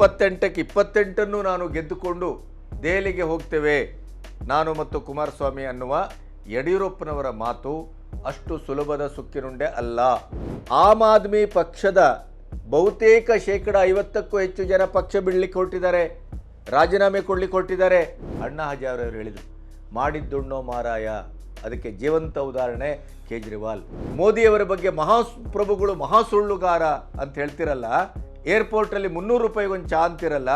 ಇಪ್ಪತ್ತೆಂಟಕ್ಕೆ ಇಪ್ಪತ್ತೆಂಟನ್ನು ನಾನು ಗೆದ್ದುಕೊಂಡು ದೆಹಲಿಗೆ ಹೋಗ್ತೇವೆ. ನಾನು ಮತ್ತು ಕುಮಾರಸ್ವಾಮಿ ಅನ್ನುವ ಯಡಿಯೂರಪ್ಪನವರ ಮಾತು ಅಷ್ಟು ಸುಲಭದ ಸುಕ್ಕಿನುಂಡೆ ಅಲ್ಲ. ಆಮ್ ಆದ್ಮಿ ಪಕ್ಷದ ಬಹುತೇಕ ಶೇಕಡ ಐವತ್ತಕ್ಕೂ ಹೆಚ್ಚು ಜನ ಪಕ್ಷ ಬಿಡಲಿಕ್ಕೆ ಹೊರಟಿದ್ದಾರೆ. ರಾಜೀನಾಮೆ ಕೊಡ್ಲಿಕ್ಕೆ ಹೊರಟಿದ್ದಾರೆ. ಅಣ್ಣಾ ಅವರು ಹೇಳಿದರು, ಮಾಡಿದ್ದುಣ್ಣೋ ಮಾರಾಯ. ಅದಕ್ಕೆ ಜೀವಂತ ಉದಾಹರಣೆ ಕೇಜ್ರಿವಾಲ್. ಮೋದಿಯವರ ಬಗ್ಗೆ ಮಹಾಪ್ರಭುಗಳು ಮಹಾಸುಳ್ಳುಗಾರ ಅಂತ ಹೇಳ್ತಿರಲ್ಲ ಏರ್ಪೋರ್ಟಲ್ಲಿ ಮುನ್ನೂರು ರೂಪಾಯಿಗೊಂದು ಚಾ ಅಂತಿರಲ್ಲ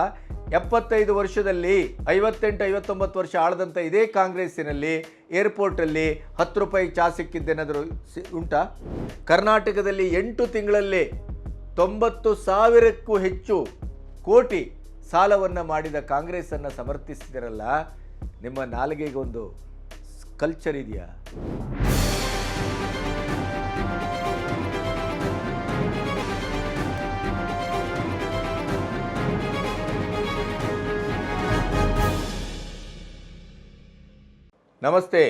ಎಪ್ಪತ್ತೈದು ವರ್ಷದಲ್ಲಿ ಐವತ್ತೆಂಟು, ಐವತ್ತೊಂಬತ್ತು ವರ್ಷ ಆಳದಂಥ ಇದೇ ಕಾಂಗ್ರೆಸ್ಸಿನಲ್ಲಿ ಏರ್ಪೋರ್ಟಲ್ಲಿ ಹತ್ತು ರೂಪಾಯಿ ಚಾ ಸಿಕ್ಕಿದ್ದೇನಾದರೂ ಸಿ- ಉಂಟಾ? ಕರ್ನಾಟಕದಲ್ಲಿ ಎಂಟು ತಿಂಗಳಲ್ಲಿ ತೊಂಬತ್ತು ಸಾವಿರಕ್ಕೂ ಹೆಚ್ಚು ಕೋಟಿ ಸಾಲವನ್ನು ಮಾಡಿದ ಕಾಂಗ್ರೆಸ್ಸನ್ನು ಸಮರ್ಥಿಸಿದಿರಲ್ಲ ನಿಮ್ಮ ನಾಲಿಗೆಗೊಂದು ಕಲ್ಚರ್ ಇದೆಯಾ? ನಮಸ್ತೆ,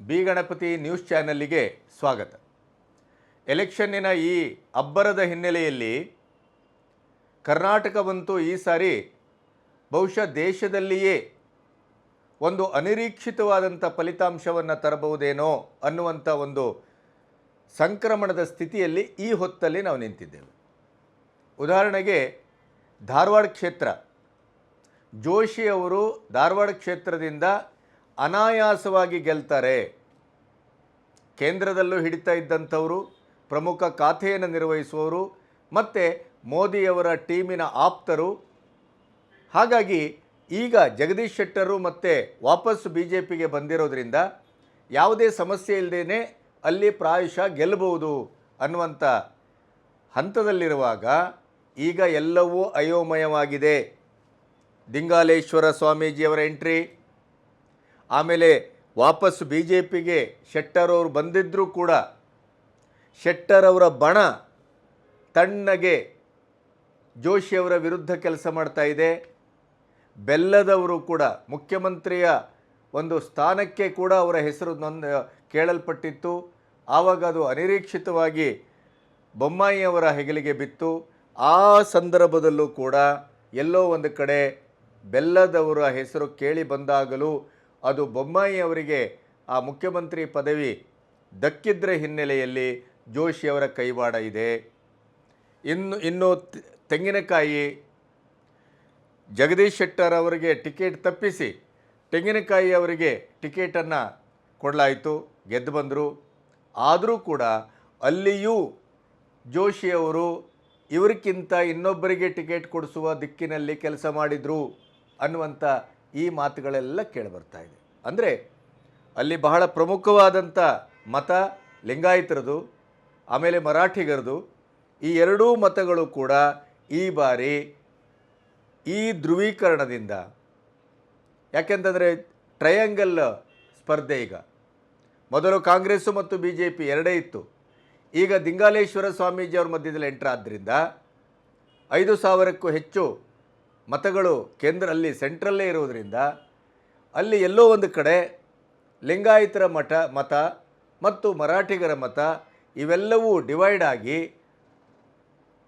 ಬಿ ಗಣಪತಿ ನ್ಯೂಸ್ ಚಾನಲ್ಲಿಗೆ ಸ್ವಾಗತ. ಎಲೆಕ್ಷನ್ನಿನ ಈ ಅಬ್ಬರದ ಹಿನ್ನೆಲೆಯಲ್ಲಿ ಕರ್ನಾಟಕವಂತೂ ಈ ಸಾರಿ ಬಹುಶಃ ದೇಶದಲ್ಲಿಯೇ ಒಂದು ಅನಿರೀಕ್ಷಿತವಾದಂಥ ಫಲಿತಾಂಶವನ್ನು ತರಬಹುದೇನೋ ಅನ್ನುವಂಥ ಒಂದು ಸಂಕ್ರಮಣದ ಸ್ಥಿತಿಯಲ್ಲಿ ಈ ಹೊತ್ತಲ್ಲಿ ನಾವು ನಿಂತಿದ್ದೇವೆ. ಉದಾಹರಣೆಗೆ ಧಾರವಾಡ ಕ್ಷೇತ್ರ, ಜೋಶಿ ಅವರು ಧಾರವಾಡ ಕ್ಷೇತ್ರದಿಂದ ಅನಾಯಾಸವಾಗಿ ಗೆಲ್ತಾರೆ. ಕೇಂದ್ರದಲ್ಲೂ ಹಿಡಿತಾ ಇದ್ದಂಥವರು, ಪ್ರಮುಖ ಖಾತೆಯನ್ನು ನಿರ್ವಹಿಸುವವರು, ಮತ್ತು ಮೋದಿಯವರ ಟೀಮಿನ ಆಪ್ತರು. ಹಾಗಾಗಿ ಈಗ ಜಗದೀಶ್ ಶೆಟ್ಟರು ಮತ್ತೆ ವಾಪಸ್ ಬಿ ಜೆ ಪಿಗೆ ಬಂದಿರೋದ್ರಿಂದ ಯಾವುದೇ ಸಮಸ್ಯೆ ಇಲ್ಲದೇ ಅಲ್ಲಿ ಪ್ರಾಯಶಃ ಗೆಲ್ಲಬಹುದು ಅನ್ನುವಂಥ ಹಂತದಲ್ಲಿರುವಾಗ ಈಗ ಎಲ್ಲವೂ ಅಯೋಮಯವಾಗಿದೆ. ದಿಂಗಾಲೇಶ್ವರ ಸ್ವಾಮೀಜಿಯವರ ಎಂಟ್ರಿ ಆಮೇಲೆ ವಾಪಸ್ ಬಿ ಜೆ ಪಿಗೆ ಶೆಟ್ಟರ್ ಅವರು ಬಂದಿದ್ದರೂ ಕೂಡ ಶೆಟ್ಟರ್ ಅವರ ಬಣ ತಣ್ಣಗೆ ಜೋಶಿಯವರ ವಿರುದ್ಧ ಕೆಲಸ ಮಾಡ್ತಾ ಇದೆ. ಬೆಲ್ಲದವರು ಕೂಡ, ಮುಖ್ಯಮಂತ್ರಿಯ ಒಂದು ಸ್ಥಾನಕ್ಕೆ ಕೂಡ ಅವರ ಹೆಸರು ನೊಂದ, ಕೇಳಲ್ಪಟ್ಟಿತ್ತು. ಆವಾಗ ಅದು ಅನಿರೀಕ್ಷಿತವಾಗಿ ಬೊಮ್ಮಾಯಿಯವರ ಹೆಗಲಿಗೆ ಬಿತ್ತು. ಆ ಸಂದರ್ಭದಲ್ಲೂ ಕೂಡ ಎಲ್ಲೋ ಒಂದು ಕಡೆ ಬೆಲ್ಲದವರ ಹೆಸರು ಕೇಳಿ ಬಂದಾಗಲೂ ಅದು ಬೊಮ್ಮಾಯಿ ಅವರಿಗೆ ಆ ಮುಖ್ಯಮಂತ್ರಿ ಪದವಿ ದಕ್ಕಿದ್ರ ಹಿನ್ನೆಲೆಯಲ್ಲಿ ಜೋಶಿಯವರ ಕೈವಾಡ ಇದೆ. ಇನ್ನು ಇನ್ನು ತೆಂಗಿನಕಾಯಿ, ಜಗದೀಶ್ ಶೆಟ್ಟರ್ ಅವರಿಗೆ ಟಿಕೆಟ್ ತಪ್ಪಿಸಿ ತೆಂಗಿನಕಾಯಿ ಅವರಿಗೆ ಟಿಕೆಟನ್ನು ಕೊಡಲಾಯಿತು, ಗೆದ್ದು ಬಂದರು. ಆದರೂ ಕೂಡ ಅಲ್ಲಿಯೂ ಜೋಶಿಯವರು ಇವರಿಗಿಂತ ಇನ್ನೊಬ್ಬರಿಗೆ ಟಿಕೆಟ್ ಕೊಡಿಸುವ ದಿಕ್ಕಿನಲ್ಲಿ ಕೆಲಸ ಮಾಡಿದರು ಅನ್ನುವಂಥ ಈ ಮಾತುಗಳೆಲ್ಲ ಕೇಳಿಬರ್ತಾ ಇದೆ. ಅಂದರೆ ಅಲ್ಲಿ ಬಹಳ ಪ್ರಮುಖವಾದಂಥ ಮತ ಲಿಂಗಾಯತರದು, ಆಮೇಲೆ ಮರಾಠಿಗರದು, ಈ ಎರಡೂ ಮತಗಳು ಕೂಡ ಈ ಬಾರಿ ಈ ಧ್ರುವೀಕರಣದಿಂದ, ಯಾಕೆಂತಂದರೆ ಟ್ರಯಾಂಗಲ್ ಸ್ಪರ್ಧೆ ಈಗ. ಮೊದಲು ಕಾಂಗ್ರೆಸ್ಸು ಮತ್ತು ಬಿ ಜೆ ಪಿ ಎರಡೇ ಇತ್ತು. ಈಗ ದಿಂಗಾಲೇಶ್ವರ ಸ್ವಾಮೀಜಿ ಅವ್ರ ಮಧ್ಯದಲ್ಲಿ ಎಂಟ್ರ್ ಆದ್ದರಿಂದ ಐದು ಸಾವಿರಕ್ಕೂ ಹೆಚ್ಚು ಮತಗಳು ಕೇಂದ್ರ ಅಲ್ಲಿ ಸೆಂಟ್ರಲ್ಲೇ ಇರೋದರಿಂದ ಅಲ್ಲಿ ಎಲ್ಲೋ ಒಂದು ಕಡೆ ಲಿಂಗಾಯತರ ಮಠ, ಮತ ಮತ್ತು ಮರಾಠಿಗರ ಮತ ಇವೆಲ್ಲವೂ ಡಿವೈಡ್ ಆಗಿ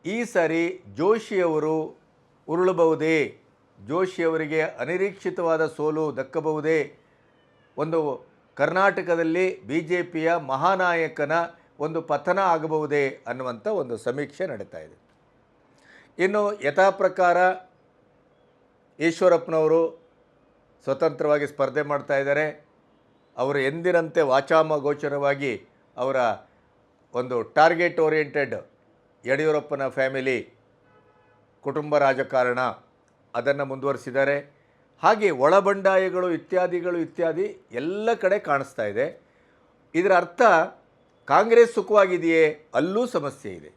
ಈ ಸಾರಿ ಜೋಶಿಯವರು ಉರುಳಬಹುದೇ? ಜೋಶಿಯವರಿಗೆ ಅನಿರೀಕ್ಷಿತವಾದ ಸೋಲು ದಕ್ಕಬಹುದೇ? ಒಂದು ಕರ್ನಾಟಕದಲ್ಲಿ ಬಿ ಜೆ ಪಿಯ ಮಹಾನಾಯಕನ ಒಂದು ಪತನ ಆಗಬಹುದೇ ಅನ್ನುವಂಥ ಒಂದು ಸಮೀಕ್ಷೆ ನಡೀತಾ ಇದೆ. ಇನ್ನು ಯಥಾ ಪ್ರಕಾರ ಈಶ್ವರಪ್ಪನವರು ಸ್ವತಂತ್ರವಾಗಿ ಸ್ಪರ್ಧೆ ಮಾಡ್ತಾ ಇದ್ದಾರೆ. ಅವರು ಎಂದಿನಂತೆ ವಾಚಾಮ ಗೋಚರವಾಗಿ ಅವರ ಒಂದು ಟಾರ್ಗೆಟ್ ಓರಿಯೆಂಟೆಡ್ ಯಡಿಯೂರಪ್ಪನ ಫ್ಯಾಮಿಲಿ ಕುಟುಂಬ ರಾಜಕಾರಣ ಅದನ್ನು ಮುಂದುವರಿಸಿದ್ದಾರೆ. ಹಾಗೆ ಒಳಬಂಡಾಯಗಳು ಇತ್ಯಾದಿಗಳು ಇತ್ಯಾದಿ ಎಲ್ಲ ಕಡೆ ಕಾಣಿಸ್ತಾ ಇದೆ. ಇದರ ಅರ್ಥ ಕಾಂಗ್ರೆಸ್ ಸುಖವಾಗಿದೆಯೇ ಅಲ್ಲೂ ಸಮಸ್ಯೆ ಇದೆ.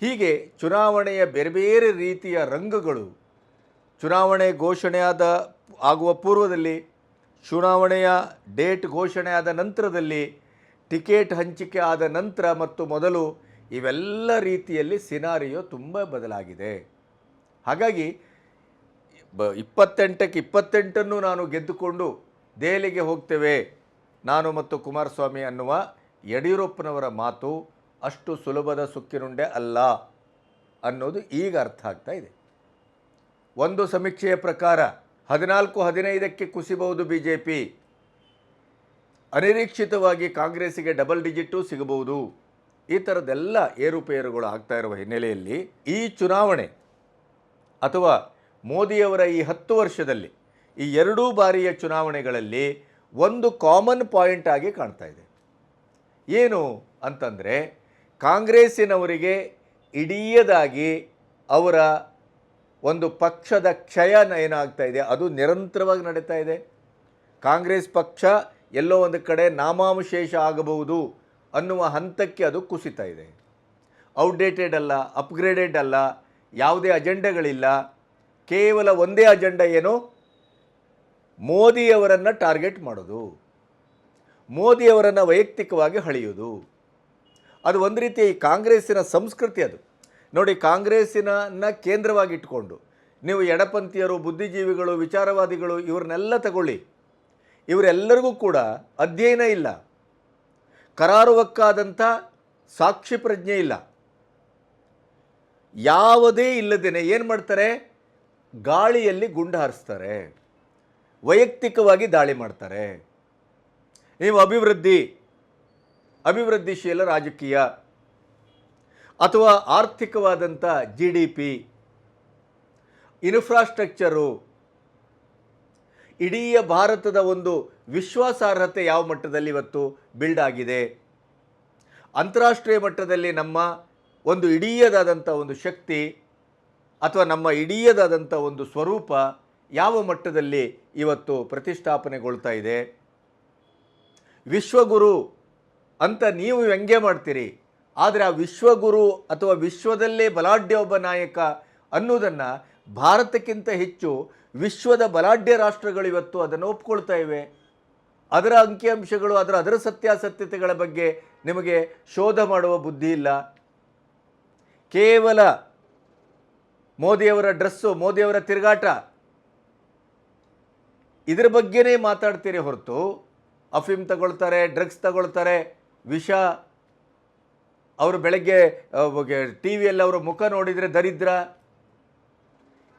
ಹೀಗೆ ಚುನಾವಣೆಯ ಬೇರೆ ಬೇರೆ ರೀತಿಯ ರಂಗುಗಳು ಚುನಾವಣೆ ಘೋಷಣೆಯಾದ, ಆಗುವ ಪೂರ್ವದಲ್ಲಿ, ಚುನಾವಣೆಯ ಡೇಟ್ ಘೋಷಣೆಯಾದ ನಂತರದಲ್ಲಿ, ಟಿಕೆಟ್ ಹಂಚಿಕೆ ಆದ ನಂತರ ಮತ್ತು ಮೊದಲು ಇವೆಲ್ಲ ರೀತಿಯಲ್ಲಿ ಸಿನಾರಿಯೋ ತುಂಬ ಬದಲಾಗಿದೆ. ಹಾಗಾಗಿ, ಬ, ಇಪ್ಪತ್ತೆಂಟಕ್ಕೆ ಇಪ್ಪತ್ತೆಂಟನ್ನು ನಾನು ಗೆದ್ದುಕೊಂಡು ದೆಹಲಿಗೆ ಹೋಗ್ತೇವೆ, ನಾನು ಮತ್ತು ಕುಮಾರಸ್ವಾಮಿ ಅನ್ನುವ ಯಡಿಯೂರಪ್ಪನವರ ಮಾತು ಅಷ್ಟು ಸುಲಭದ ಸುಕ್ಕಿನುಂಡೆ ಅಲ್ಲ ಅನ್ನೋದು ಈಗ ಅರ್ಥ ಆಗ್ತಾ ಇದೆ. ಒಂದು ಸಮೀಕ್ಷೆಯ ಪ್ರಕಾರ ಹದಿನಾಲ್ಕು ಹದಿನೈದಕ್ಕೆ ಕುಸಿಬಹುದು ಬಿ ಜೆ ಪಿ ಅನಿರೀಕ್ಷಿತವಾಗಿ ಕಾಂಗ್ರೆಸ್ಸಿಗೆ ಡಬಲ್ ಡಿಜಿಟ್ಟು ಸಿಗಬಹುದು. ಈ ಥರದೆಲ್ಲ ಏರುಪೇರುಗಳು ಆಗ್ತಾ ಇರುವ ಹಿನ್ನೆಲೆಯಲ್ಲಿ ಈ ಚುನಾವಣೆ ಅಥವಾ ಮೋದಿಯವರ ಈ ಹತ್ತು ವರ್ಷದಲ್ಲಿ ಈ ಎರಡೂ ಬಾರಿಯ ಚುನಾವಣೆಗಳಲ್ಲಿ ಒಂದು ಕಾಮನ್ ಪಾಯಿಂಟ್ ಆಗಿ ಕಾಣ್ತಾ ಇದೆ. ಏನು ಅಂತಂದರೆ ಕಾಂಗ್ರೆಸ್ಸಿನವರಿಗೆ ಇಡೀಯದಾಗಿ ಅವರ ಒಂದು ಪಕ್ಷದ ಕ್ಷಯ ಏನಾಗ್ತಾ ಇದೆ? ಅದು ನಿರಂತರವಾಗಿ ನಡೀತಾ ಇದೆ. ಕಾಂಗ್ರೆಸ್ ಪಕ್ಷ ಎಲ್ಲೋ ಒಂದು ಕಡೆ ನಾಮಾವಶೇಷ ಆಗಬಹುದು ಅನ್ನುವ ಹಂತಕ್ಕೆ ಅದು ಕುಸಿತಾ ಇದೆ. ಔಟ್ಡೇಟೆಡ್ ಅಲ್ಲ, ಅಪ್ಗ್ರೇಡೆಡ್ ಅಲ್ಲ, ಯಾವುದೇ ಅಜೆಂಡಗಳಿಲ್ಲ. ಕೇವಲ ಒಂದೇ ಅಜೆಂಡ ಏನು? ಮೋದಿಯವರನ್ನು ಟಾರ್ಗೆಟ್ ಮಾಡೋದು. ಮೋದಿಯವರನ್ನು ವೈಯಕ್ತಿಕವಾಗಿ ಹಳೆಯೋದು ಅದು ಒಂದು ರೀತಿ ಕಾಂಗ್ರೆಸ್ಸಿನ ಸಂಸ್ಕೃತಿ ಅದು. ನೋಡಿ ಕಾಂಗ್ರೆಸ್ಸಿನ ಕೇಂದ್ರವಾಗಿ ಇಟ್ಕೊಂಡು ನೀವು ಎಡಪಂಥೀಯರು, ಬುದ್ಧಿಜೀವಿಗಳು, ವಿಚಾರವಾದಿಗಳು, ಇವ್ರನ್ನೆಲ್ಲ ತಗೊಳ್ಳಿ. ಇವರೆಲ್ಲರಿಗೂ ಕೂಡ ಅಧ್ಯಯನ ಇಲ್ಲ. ಕರಾರುವಕ್ಕಾದಂಥ ಸಾಕ್ಷಿ ಪ್ರಜ್ಞೆ ಇಲ್ಲ. ಯಾವುದೇ ಇಲ್ಲದೇನೆ ಏನು ಮಾಡ್ತಾರೆ? ಗಾಳಿಯಲ್ಲಿ ಗುಂಡು ಹಾರಿಸ್ತಾರೆ. ವೈಯಕ್ತಿಕವಾಗಿ ದಾಳಿ ಮಾಡ್ತಾರೆ. ನೀವು ಅಭಿವೃದ್ಧಿ, ಅಭಿವೃದ್ಧಿಶೀಲ ರಾಜಕೀಯ ಅಥವಾ ಆರ್ಥಿಕವಾದಂಥ ಜಿ ಡಿ ಪಿ ಇನ್ಫ್ರಾಸ್ಟ್ರಕ್ಚರು ಇಡೀ ಭಾರತದ ಒಂದು ವಿಶ್ವಾಸಾರ್ಹತೆ ಯಾವ ಮಟ್ಟದಲ್ಲಿ ಇವತ್ತು ಬಿಲ್ಡ್ ಆಗಿದೆ? ಅಂತಾರಾಷ್ಟ್ರೀಯ ಮಟ್ಟದಲ್ಲಿ ನಮ್ಮ ಒಂದು ಇಡೀಯದಾದಂಥ ಒಂದು ಶಕ್ತಿ ಅಥವಾ ನಮ್ಮ ಇಡೀಯದಾದಂಥ ಒಂದು ಸ್ವರೂಪ ಯಾವ ಮಟ್ಟದಲ್ಲಿ ಇವತ್ತು ಪ್ರತಿಷ್ಠಾಪನೆಗೊಳ್ತಾ ಇದೆ? ವಿಶ್ವಗುರು ಅಂತ ನೀವು ವ್ಯಂಗ್ಯ ಮಾಡ್ತೀರಿ? ಆದರೆ ಆ ವಿಶ್ವಗುರು ಅಥವಾ ವಿಶ್ವದಲ್ಲೇ ಬಲಾಢ್ಯ ಒಬ್ಬ ನಾಯಕ ಅನ್ನೋದನ್ನು ಭಾರತಕ್ಕಿಂತ ಹೆಚ್ಚು ವಿಶ್ವದ ಬಲಾಢ್ಯ ರಾಷ್ಟ್ರಗಳು ಇವತ್ತು ಅದನ್ನು ಒಪ್ಕೊಳ್ತಾ ಇವೆ. ಅದರ ಅಂಕಿಅಂಶಗಳು, ಅದರ ಅದರ ಸತ್ಯಾಸತ್ಯತೆಗಳ ಬಗ್ಗೆ ನಿಮಗೆ ಶೋಧ ಮಾಡುವ ಬುದ್ಧಿ ಇಲ್ಲ. ಕೇವಲ ಮೋದಿಯವರ ಡ್ರೆಸ್ಸು, ಮೋದಿಯವರ ತಿರುಗಾಟ ಇದರ ಬಗ್ಗೆನೇ ಮಾತಾಡ್ತೀರಿ ಹೊರತು. ಅಫೀಮ್ ತಗೊಳ್ತಾರೆ, ಡ್ರಗ್ಸ್ ತಗೊಳ್ತಾರೆ, ವಿಷ ಅವರು ಬೆಳಗ್ಗೆ ಟಿ ವಿಯಲ್ಲಿ ಅವರ ಮುಖ ನೋಡಿದರೆ ದರಿದ್ರ.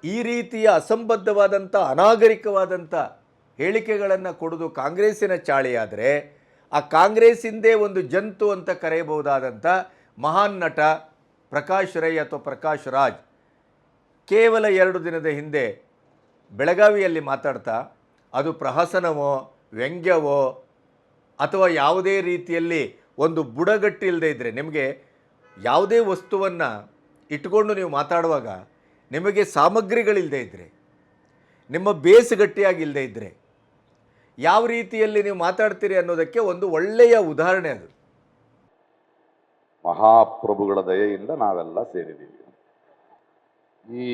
ಈ ರೀತಿಯ ಅಸಂಬದ್ಧವಾದಂಥ, ಅನಾಗರಿಕವಾದಂಥ ಹೇಳಿಕೆಗಳನ್ನು ಕೊಡೋದು ಕಾಂಗ್ರೆಸ್ಸಿನ ಚಾಳಿಯಾದರೆ, ಆ ಕಾಂಗ್ರೆಸ್ಸಿಂದೇ ಒಂದು ಜಂತು ಅಂತ ಕರೆಯಬಹುದಾದಂಥ ಮಹಾನ್ ನಟ ಪ್ರಕಾಶ್ ರೈ ಅಥವಾ ಪ್ರಕಾಶ್ ರಾಜ್ ಕೇವಲ ಎರಡು ದಿನದ ಹಿಂದೆ ಬೆಳಗಾವಿಯಲ್ಲಿ ಮಾತಾಡ್ತಾ, ಅದು ಪ್ರಹಸನವೋ, ವ್ಯಂಗ್ಯವೋ ಅಥವಾ ಯಾವುದೇ ರೀತಿಯಲ್ಲಿ ಒಂದು ಬುಡಗಟ್ಟಿ ಇಲ್ಲದೆ ಇದ್ದರೆ ನಿಮಗೆ ಯಾವುದೇ ವಸ್ತುವನ್ನು ಇಟ್ಕೊಂಡು ನೀವು ಮಾತಾಡುವಾಗ ನಿಮಗೆ ಸಾಮಗ್ರಿಗಳಿಲ್ಲದೆ ಇದ್ದರೆ ನಿಮ್ಮ ಬೇಸ್ ಗಟ್ಟಿಯಾಗಿಲ್ಲದೆ ಇದ್ದರೆ ಯಾವ ರೀತಿಯಲ್ಲಿ ನೀವು ಮಾತಾಡ್ತೀರಿ ಅನ್ನೋದಕ್ಕೆ ಒಂದು ಒಳ್ಳೆಯ ಉದಾಹರಣೆ ಅದು. ಮಹಾಪ್ರಭುಗಳ ದಯೆಯಿಂದ ನಾವೆಲ್ಲ ಸೇರಿದ್ದೀವಿ. ಈ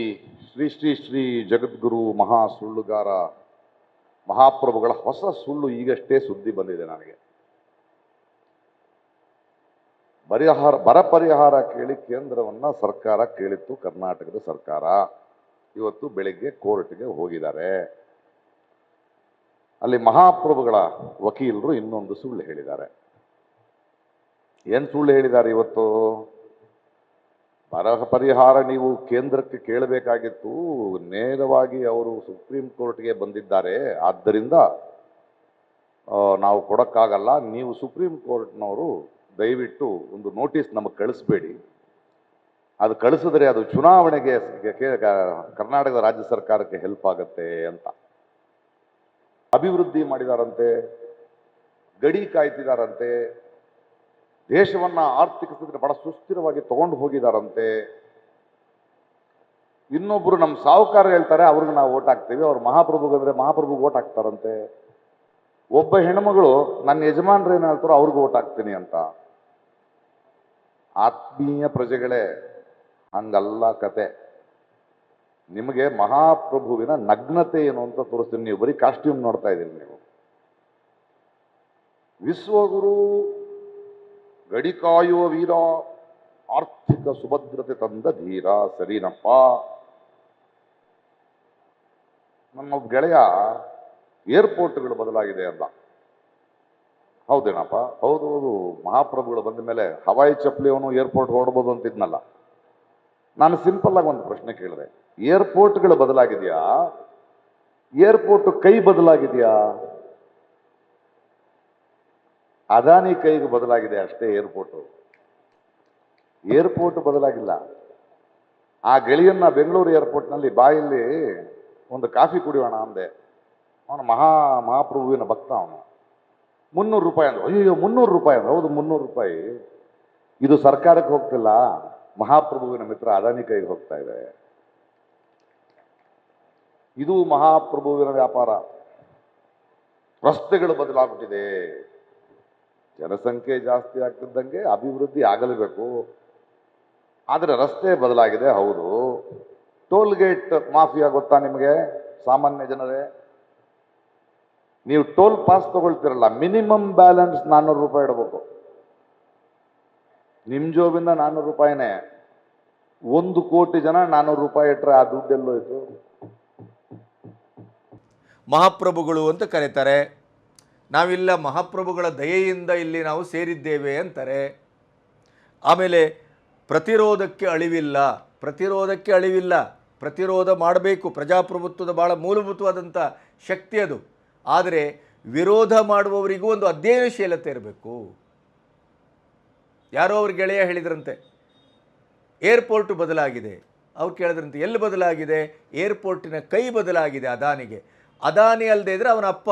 ಶ್ರೀ ಶ್ರೀ ಶ್ರೀ ಜಗದ್ಗುರು ಮಹಾ ಸುಳ್ಳುಗಾರ ಮಹಾಪ್ರಭುಗಳ ಹೊಸ ಸುಳ್ಳು ಈಗಷ್ಟೇ ಸುದ್ದಿ ಬಂದಿದೆ ನನಗೆ. ಪರಿಹಾರ ಬರ ಪರಿಹಾರ ಕೇಳಿ ಕೇಂದ್ರವನ್ನ ಸರ್ಕಾರ ಕೇಳಿತ್ತು, ಕರ್ನಾಟಕದ ಸರ್ಕಾರ. ಇವತ್ತು ಬೆಳಿಗ್ಗೆ ಕೋರ್ಟ್ಗೆ ಹೋಗಿದ್ದಾರೆ. ಅಲ್ಲಿ ಮಹಾಪ್ರಭುಗಳ ವಕೀಲರು ಇನ್ನೊಂದು ಸುಳ್ಳು ಹೇಳಿದ್ದಾರೆ. ಏನು ಸುಳ್ಳು ಹೇಳಿದ್ದಾರೆ ಇವತ್ತು? ಬರ ಪರಿಹಾರ ನೀವು ಕೇಂದ್ರಕ್ಕೆ ಕೇಳಬೇಕಾಗಿತ್ತು. ನೇರವಾಗಿ ಅವರು ಸುಪ್ರೀಂ ಕೋರ್ಟ್ಗೆ ಬಂದಿದ್ದಾರೆ. ಆದ್ದರಿಂದ ನಾವು ಕೊಡೋಕ್ಕಾಗಲ್ಲ. ನೀವು ಸುಪ್ರೀಂ ಕೋರ್ಟ್ನವರು ದಯವಿಟ್ಟು ಒಂದು ನೋಟಿಸ್ ನಮಗೆ ಕಳಿಸ್ಬೇಡಿ. ಅದು ಕಳಿಸಿದ್ರೆ ಅದು ಚುನಾವಣೆಗೆ ಕರ್ನಾಟಕದ ರಾಜ್ಯ ಸರ್ಕಾರಕ್ಕೆ ಹೆಲ್ಪ್ ಆಗುತ್ತೆ ಅಂತ. ಅಭಿವೃದ್ಧಿ ಮಾಡಿದಾರಂತೆ, ಗಡಿ ಕಾಯ್ತಿದಾರಂತೆ, ದೇಶವನ್ನ ಆರ್ಥಿಕ ಸ್ಥಿತಿ ಬಹಳ ಸುಸ್ಥಿರವಾಗಿ ತಗೊಂಡು ಹೋಗಿದಾರಂತೆ. ಇನ್ನೊಬ್ರು ನಮ್ಮ ಸಾಹುಕಾರ ಹೇಳ್ತಾರೆ, ಅವ್ರಿಗೆ ನಾವು ಓಟ್ ಹಾಕ್ತೀವಿ, ಅವ್ರು ಮಹಾಪ್ರಭುಗಂದ್ರೆ ಮಹಾಪ್ರಭುಗೆ ಓಟ್ ಹಾಕ್ತಾರಂತೆ. ಒಬ್ಬ ಹೆಣ್ಮಗಳು ನನ್ನ ಯಜಮಾನ್ರು ಏನ್ ಹೇಳ್ತಾರೋ ಅವ್ರಿಗೆ ಓಟ್ ಹಾಕ್ತೀನಿ ಅಂತ. ಆತ್ಮೀಯ ಪ್ರಜೆಗಳೇ, ಹಂಗಲ್ಲ ಕತೆ. ನಿಮಗೆ ಮಹಾಪ್ರಭುವಿನ ನಗ್ನತೆ ಏನು ಅಂತ ತೋರಿಸ್ತೀನಿ. ನೀವು ಬರೀ ಕಾಸ್ಟ್ಯೂಮ್ ನೋಡ್ತಾ ಇದ್ದೀರಿ ನೀವು. ವಿಶ್ವಗುರು ಗಡಿ ಕಾಯುವ ವೀರ, ಆರ್ಥಿಕ ಸುಭದ್ರತೆ ತಂದ ಧೀರ ಸರಿನಪ್ಪ. ನಮ್ಮ ಗೆಳೆಯ ಏರ್ಪೋರ್ಟ್ಗಳು ಬದಲಾಗಿದೆ ಅಂದ ಹೌದೇನಪ್ಪ? ಹೌದು ಹೌದು. ಮಹಾಪ್ರಭುಗಳು ಬಂದ ಮೇಲೆ ಹವಾಯಿ ಚಪ್ಪಲಿ ಅವನು ಏರ್ಪೋರ್ಟ್ ಹೊರಡ್ಬೋದು ಅಂತಿದ್ನಲ್ಲ. ನಾನು ಸಿಂಪಲ್ ಆಗಿ ಒಂದು ಪ್ರಶ್ನೆ ಕೇಳಿದೆ. ಏರ್ಪೋರ್ಟ್ಗಳು ಬದಲಾಗಿದೆಯಾ? ಏರ್ಪೋರ್ಟ್ ಕೈ ಬದಲಾಗಿದೆಯಾ? ಅದಾನಿ ಕೈಗೆ ಬದಲಾಗಿದೆ ಅಷ್ಟೇ ಏರ್ಪೋರ್ಟ್. ಏರ್ಪೋರ್ಟ್ ಬದಲಾಗಿಲ್ಲ. ಆ ಗೆಳೆಯನ್ನ ಬೆಂಗಳೂರು ಏರ್ಪೋರ್ಟ್ನಲ್ಲಿ ಬಾಯಲ್ಲಿ ಒಂದು ಕಾಫಿ ಕುಡಿಯೋಣ ಅಂದೆ. ಅವನು ಮಹಾ ಮಹಾಪ್ರಭುವಿನ ಭಕ್ತ ಅವನು. ಮುನ್ನೂರು ರೂಪಾಯಿ ಅಂದರು. ಅಯ್ಯೋ ಮುನ್ನೂರು ರೂಪಾಯಿ ಅಂದ್ರೆ. ಹೌದು, ಮುನ್ನೂರು ರೂಪಾಯಿ. ಇದು ಸರ್ಕಾರಕ್ಕೆ ಹೋಗ್ತಿಲ್ಲ. ಮಹಾಪ್ರಭುವಿನ ಮಿತ್ರ ಅದಾನಿ ಕೈಗೆ ಹೋಗ್ತಾ ಇದೆ. ಇದು ಮಹಾಪ್ರಭುವಿನ ವ್ಯಾಪಾರ. ರಸ್ತೆಗಳು ಬದಲಾಗ್ಬಿಟ್ಟಿದೆ. ಜನಸಂಖ್ಯೆ ಜಾಸ್ತಿ ಆಗ್ತಿದ್ದಂಗೆ ಅಭಿವೃದ್ಧಿ ಆಗಲೇಬೇಕು. ಆದರೆ ರಸ್ತೆ ಬದಲಾಗಿದೆ, ಹೌದು. ಟೋಲ್ ಗೇಟ್ ಮಾಫಿಯಾ ಗೊತ್ತಾ ನಿಮಗೆ? ಸಾಮಾನ್ಯ ಜನರೇ. ನೀವು ಟೋಲ್ ಪಾಸ್ ತಗೊಳ್ತಿರಲ್ಲ, ಮಿನಿಮಮ್ ಬ್ಯಾಲೆನ್ಸ್ ನಾನ್ನೂರು ರೂಪಾಯಿ ಇಡಬೇಕು. ನಿಮ್ ಜೋಬಿಂದ ನಾನ್ನೂರು ರೂಪಾಯಿನೇ. ಒಂದು ಕೋಟಿ ಜನ ನಾನ್ನೂರು ರೂಪಾಯಿ ಇಟ್ಟರೆ ಆ ದುಡ್ಡೆಲ್ಲೋಯ್ತು ಮಹಾಪ್ರಭುಗಳು ಅಂತ ಕರೀತಾರೆ, ನಾವಿಲ್ಲ ಮಹಾಪ್ರಭುಗಳ ದಯೆಯಿಂದ ಇಲ್ಲಿ ನಾವು ಸೇರಿದ್ದೇವೆ ಅಂತಾರೆ. ಆಮೇಲೆ ಪ್ರತಿರೋಧಕ್ಕೆ ಅಳಿವಿಲ್ಲ ಪ್ರತಿರೋಧಕ್ಕೆ ಅಳಿವಿಲ್ಲ, ಪ್ರತಿರೋಧ ಮಾಡಬೇಕು, ಪ್ರಜಾಪ್ರಭುತ್ವದ ಭಾಳ ಮೂಲಭೂತವಾದಂಥ ಶಕ್ತಿ ಅದು. ಆದರೆ ವಿರೋಧ ಮಾಡುವವರಿಗೂ ಒಂದು ಅಧ್ಯಯನಶೀಲತೆ ಇರಬೇಕು. ಯಾರೋ ಅವ್ರ ಗೆಳೆಯ ಹೇಳಿದ್ರಂತೆ, ಏರ್ಪೋರ್ಟ್ ಬದಲಾಗಿದೆ. ಅವ್ರು ಕೇಳಿದ್ರಂತೆ, ಎಲ್ಲಿ ಬದಲಾಗಿದೆ? ಏರ್ಪೋರ್ಟಿನ ಕೈ ಬದಲಾಗಿದೆ ಅದಾನಿಗೆ. ಅದಾನಿ ಅಲ್ಲದೆ ಇದ್ದರೆ ಅವನ ಅಪ್ಪ.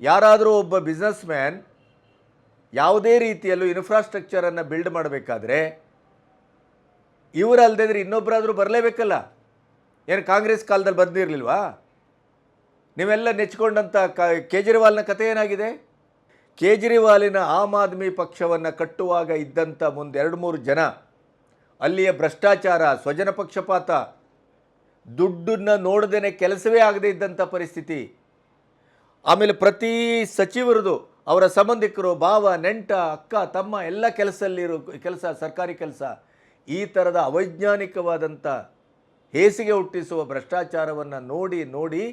ಯಾರಾದರೂ ಒಬ್ಬ ಬಿಸ್ನೆಸ್ ಮ್ಯಾನ್ ಯಾವುದೇ ರೀತಿಯಲ್ಲೂ ಇನ್ಫ್ರಾಸ್ಟ್ರಕ್ಚರನ್ನು ಬಿಲ್ಡ್ ಮಾಡಬೇಕಾದ್ರೆ ಇವರಲ್ಲದೆ ಇದ್ರೆ ಇನ್ನೊಬ್ಬರಾದರೂ ಬರಲೇಬೇಕಲ್ಲ? ಏನು ಕಾಂಗ್ರೆಸ್ ಕಾಲದಲ್ಲಿ ಬಂದಿರಲಿಲ್ವಾ? ನೀವೆಲ್ಲ ನೆಚ್ಚಿಕೊಂಡಂಥ ಕ ಕೇಜ್ರಿವಾಲ್ನ ಕಥೆ ಏನಾಗಿದೆ? ಕೇಜ್ರಿವಾಲಿನ ಆಮ್ ಆದ್ಮಿ ಪಕ್ಷವನ್ನು ಕಟ್ಟುವಾಗ ಇದ್ದಂಥ ಮುಂದೆ ಎರಡು ಮೂರು ಜನ, ಅಲ್ಲಿಯ ಭ್ರಷ್ಟಾಚಾರ, ಸ್ವಜನ ಪಕ್ಷಪಾತ, ದುಡ್ಡನ್ನು ನೋಡದೇನೆ ಕೆಲಸವೇ ಆಗದೇ ಇದ್ದಂಥ ಪರಿಸ್ಥಿತಿ. ಆಮೇಲೆ ಪ್ರತಿ ಸಚಿವರದು ಅವರ ಸಂಬಂಧಿಕರು, ಭಾವ, ನೆಂಟ, ಅಕ್ಕ, ತಮ್ಮ ಎಲ್ಲ ಕೆಲಸದಲ್ಲಿರೋ ಕೆಲಸ, ಸರ್ಕಾರಿ ಕೆಲಸ, ಈ ಥರದ ಅವೈಜ್ಞಾನಿಕವಾದಂಥ ಹೇಸಿಗೆ ಹುಟ್ಟಿಸುವ ಭ್ರಷ್ಟಾಚಾರವನ್ನು ನೋಡಿ ನೋಡಿ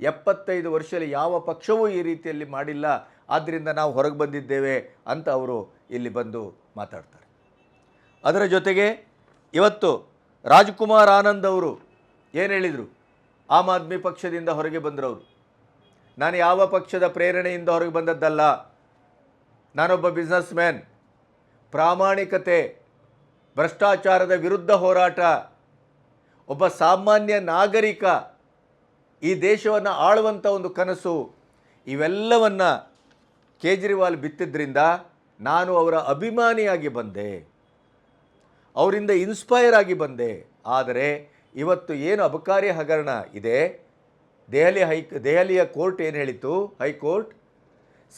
ಎಪ್ಪತ್ತೈದು ವರ್ಷದಲ್ಲಿ ಯಾವ ಪಕ್ಷವೂ ಈ ರೀತಿಯಲ್ಲಿ ಮಾಡಿಲ್ಲ ಆದ್ದರಿಂದ ನಾವು ಹೊರಗೆ ಬಂದಿದ್ದೇವೆ ಅಂತ ಅವರು ಇಲ್ಲಿ ಬಂದು ಮಾತಾಡ್ತಾರೆ. ಅದರ ಜೊತೆಗೆ ಇವತ್ತು ರಾಜ್ಕುಮಾರ್ ಆನಂದ್ ಅವರು ಏನು ಹೇಳಿದರು? ಆಮ್ ಆದ್ಮಿ ಪಕ್ಷದಿಂದ ಹೊರಗೆ ಬಂದರವರು. ನಾನು ಯಾವ ಪಕ್ಷದ ಪ್ರೇರಣೆಯಿಂದ ಹೊರಗೆ ಬಂದದ್ದಲ್ಲ. ನಾನೊಬ್ಬ ಬಿಸ್ನೆಸ್ ಮ್ಯಾನ್ ಪ್ರಾಮಾಣಿಕತೆ, ಭ್ರಷ್ಟಾಚಾರದ ವಿರುದ್ಧ ಹೋರಾಟ, ಒಬ್ಬ ಸಾಮಾನ್ಯ ನಾಗರಿಕ ಈ ದೇಶವನ್ನು ಆಳುವಂಥ ಒಂದು ಕನಸು ಇವೆಲ್ಲವನ್ನು ಕೇಜ್ರಿವಾಲ್ ಬಿತ್ತಿದ್ದರಿಂದ ನಾನು ಅವರ ಅಭಿಮಾನಿಯಾಗಿ ಬಂದೆ. ಅವರಿಂದ ಇನ್ಸ್ಪೈರ್ ಆಗಿ ಬಂದೆ. ಆದರೆ ಇವತ್ತು ಏನು ಅಬಕಾರಿ ಹಗರಣ ಇದೆ? ದೆಹಲಿ ಹೈ, ದೆಹಲಿಯ ಕೋರ್ಟ್ ಏನು ಹೇಳಿತು ಹೈಕೋರ್ಟ್?